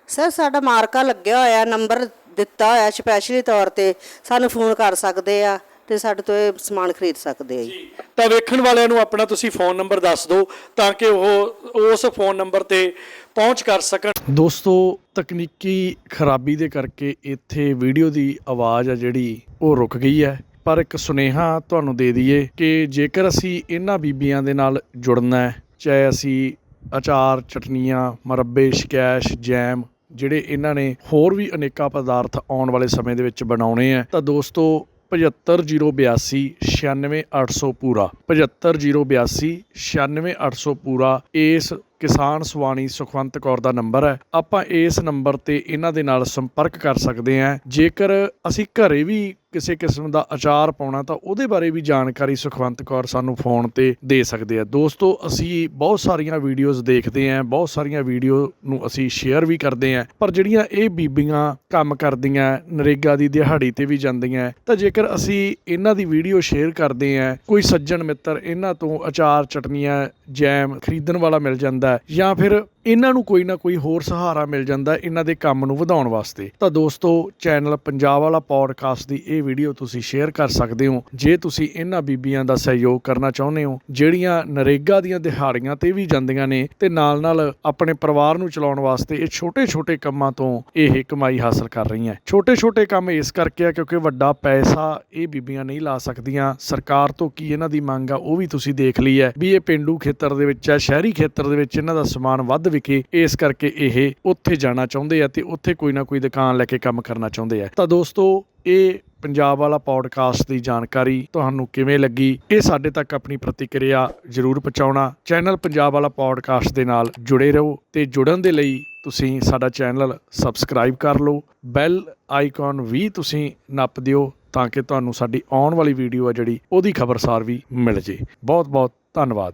ਸਰ ਸਾਡਾ ਮਾਰਕਾ ਲੱਗਿਆ ਹੋਇਆ ਨੰਬਰ ਦਿੱਤਾ ਹੋਇਆ ਸਪੈਸ਼ਲੀ ਤੌਰ ਤੇ ਸਾਨੂੰ ਫੋਨ ਕਰ ਸਕਦੇ ਆ। ਤੇ ਸਾਡੇ ਤੋਂ ਇਹ ਸਮਾਨ ਖਰੀਦ ਸਕਦੇ ਆ ਜੀ। ਤਾਂ ਵੇਖਣ ਵਾਲਿਆਂ ਨੂੰ ਆਪਣਾ ਤੁਸੀਂ ਫੋਨ ਨੰਬਰ ਦੱਸ ਦਿਓ ਤਾਂ ਕਿ ਉਹ ਉਸ ਫੋਨ ਨੰਬਰ ਤੇ ਪਹੁੰਚ ਕਰ ਸਕਣ। ਦੋਸਤੋ ਤਕਨੀਕੀ ਖਰਾਬੀ ਦੇ ਕਰਕੇ ਇੱਥੇ ਵੀਡੀਓ ਦੀ ਆਵਾਜ਼ ਆ ਜਿਹੜੀ ਉਹ ਰੁਕ ਗਈ ਹੈ। ਪਰ ਇੱਕ ਸੁਨੇਹਾ ਤੁਹਾਨੂੰ ਦੇ ਦਈਏ ਕਿ ਜੇਕਰ ਅਸੀਂ ਇਹਨਾਂ ਬੀਬੀਆਂ ਦੇ ਨਾਲ ਜੁੜਨਾ ਹੈ ਚਾਹੇ ਅਸੀਂ ਅਚਾਰ ਚਟਨੀਆਂ ਮਰੱਬੇ ਸ਼ਕੈਸ਼ ਜੈਮ ਜਿਹੜੇ ਇਹਨਾਂ ਨੇ ਹੋਰ ਵੀ ਅਨੇਕਾਂ ਪਦਾਰਥ ਆਉਣ ਵਾਲੇ ਸਮੇਂ ਦੇ ਵਿੱਚ ਬਣਾਉਣੇ ਆ ਤਾਂ ਦੋਸਤੋ 75082 96800 ਪੂਰਾ। 75082 96800 ਪੂਰਾ। ਇਸ ਕਿਸਾਨ ਸਵਾਣੀ ਸੁਖਵੰਤ ਕੌਰ ਦਾ ਨੰਬਰ ਹੈ। ਆਪਾਂ ਇਸ ਨੰਬਰ ਤੇ ਇਹਨਾਂ ਦੇ ਨਾਲ ਸੰਪਰਕ ਕਰ ਸਕਦੇ ਹਾਂ। ਜੇਕਰ ਅਸੀਂ ਘਰੇ ਵੀ ਕਿਸੇ ਕਿਸਮ ਦਾ ਅਚਾਰ ਪਾਉਣਾ ਤਾਂ ਉਹਦੇ ਬਾਰੇ ਵੀ ਜਾਣਕਾਰੀ ਸੁਖਵੰਤ ਕੌਰ ਸਾਨੂੰ ਫੋਨ ਤੇ ਦੇ ਸਕਦੇ ਆ। ਦੋਸਤੋ, ਅਸੀਂ ਬਹੁਤ ਸਾਰੀਆਂ ਵੀਡੀਓਜ਼ ਦੇਖਦੇ ਆਂ, ਬਹੁਤ ਸਾਰੀਆਂ ਵੀਡੀਓ ਨੂੰ ਅਸੀਂ ਸ਼ੇਅਰ ਵੀ ਕਰਦੇ ਆਂ, ਪਰ ਜਿਹੜੀਆਂ ਇਹ ਬੀਬੀਆਂ ਕੰਮ ਕਰਦੀਆਂ, ਨਰੇਗਾ ਦੀ ਦਿਹਾੜੀ ਤੇ ਵੀ ਜਾਂਦੀਆਂ, ਤਾਂ ਜੇਕਰ ਅਸੀਂ ਇਹਨਾਂ ਦੀ ਵੀਡੀਓ ਸ਼ੇਅਰ ਕਰਦੇ ਆਂ, ਕੋਈ ਸੱਜਣ ਮਿੱਤਰ ਇਹਨਾਂ ਤੋਂ ਅਚਾਰ, ਚਟਨੀਆਂ, ਜੈਮ ਖਰੀਦਣ ਵਾਲਾ ਮਿਲ ਜਾਂਦਾ, ਜਾਂ ਫਿਰ ਇਹਨਾਂ ਨੂੰ ਕੋਈ ਨਾ ਕੋਈ ਹੋਰ ਸਹਾਰਾ ਮਿਲ ਜਾਂਦਾ ਇਹਨਾਂ ਦੇ ਕੰਮ ਨੂੰ ਵਧਾਉਣ ਵਾਸਤੇ, ਤਾਂ ਦੋਸਤੋ, ਚੈਨਲ ਪੰਜਾਬ ਵਾਲਾ ਪੌਡਕਾਸਟ ਦੀ ਇਹ ਵੀਡੀਓ ਤੁਸੀਂ ਸ਼ੇਅਰ ਕਰ ਸਕਦੇ ਹੋ, ਜੇ ਤੁਸੀਂ ਇਹਨਾਂ ਬੀਬੀਆਂ ਦਾ ਸਹਿਯੋਗ ਕਰਨਾ ਚਾਹੁੰਦੇ ਹੋ, ਜਿਹੜੀਆਂ ਨਰੇਗਾ ਦੀਆਂ ਦਿਹਾੜੀਆਂ ਤੇ ਵੀ ਜਾਂਦੀਆਂ ਨੇ ਤੇ ਨਾਲ ਨਾਲ ਆਪਣੇ ਪਰਿਵਾਰ ਨੂੰ ਚਲਾਉਣ ਵਾਸਤੇ ਇਹ ਛੋਟੇ-ਛੋਟੇ ਕੰਮਾਂ ਤੋਂ ਇਹ ਕਮਾਈ ਹਾਸਲ ਕਰ ਰਹੀਆਂ। ਛੋਟੇ-ਛੋਟੇ ਕੰਮ ਇਸ ਕਰਕੇ ਆ ਕਿਉਂਕਿ ਵੱਡਾ ਪੈਸਾ ਇਹ ਬੀਬੀਆਂ ਨਹੀਂ ਲਾ ਸਕਦੀਆਂ। ਸਰਕਾਰ ਤੋਂ ਕੀ ਇਹਨਾਂ ਦੀ ਮੰਗ ਆ, ਉਹ ਵੀ ਤੁਸੀਂ ਦੇਖ ਲਈ ਹੈ ਵੀ ਇਹ ਪਿੰਡੂ ਖੇਤਰ ਦੇ ਵਿੱਚ ਹੈ ਸ਼ਹਿਰੀ ਖੇਤਰ ਦੇ ਵਿੱਚ ਇਹਨਾਂ ਦਾ ਸਮਾਨ ਵੱਧ ਵਿਕੇ। ਇਸ ਕਰਕੇ ਇਹ ਉੱਥੇ ਜਾਣਾ ਚਾਹੁੰਦੇ ਆ ਤੇ ਉੱਥੇ ਕੋਈ ਨਾ ਕੋਈ ਦੁਕਾਨ ਲੈ ਕੇ ਕੰਮ ਕਰਨਾ ਚਾਹੁੰਦੇ ਆ। ਤਾਂ ਦੋਸਤੋ, ਇਹ ਪੰਜਾਬ ਵਾਲਾ ਪੌਡਕਾਸਟ ਦੀ ਜਾਣਕਾਰੀ ਤੁਹਾਨੂੰ ਕਿਵੇਂ ਲੱਗੀ? ਇਹ ਸਾਡੇ ਤੱਕ ਆਪਣੀ ਪ੍ਰਤੀਕਿਰਿਆ ਜ਼ਰੂਰ ਪਹੁੰਚਾਉਣਾ। ਚੈਨਲ ਪੰਜਾਬ ਵਾਲਾ ਪੌਡਕਾਸਟ ਦੇ ਨਾਲ ਜੁੜੇ ਰਹੋ ਤੇ ਜੁੜਨ ਦੇ ਲਈ ਤੁਸੀਂ ਸਾਡਾ ਚੈਨਲ ਸਬਸਕ੍ਰਾਈਬ ਕਰ ਲਓ। ਬੈਲ ਆਈਕਨ ਵੀ ਤੁਸੀਂ ਨੱਪ ਦਿਓ ਤਾਂ ਕਿ ਤੁਹਾਨੂੰ ਸਾਡੀ ਆਉਣ ਵਾਲੀ ਵੀਡੀਓ ਆ ਜਿਹੜੀ, ਉਹਦੀ ਖਬਰਸਾਰ ਵੀ ਮਿਲ ਜੇ। ਬਹੁਤ ਬਹੁਤ ਧੰਨਵਾਦ।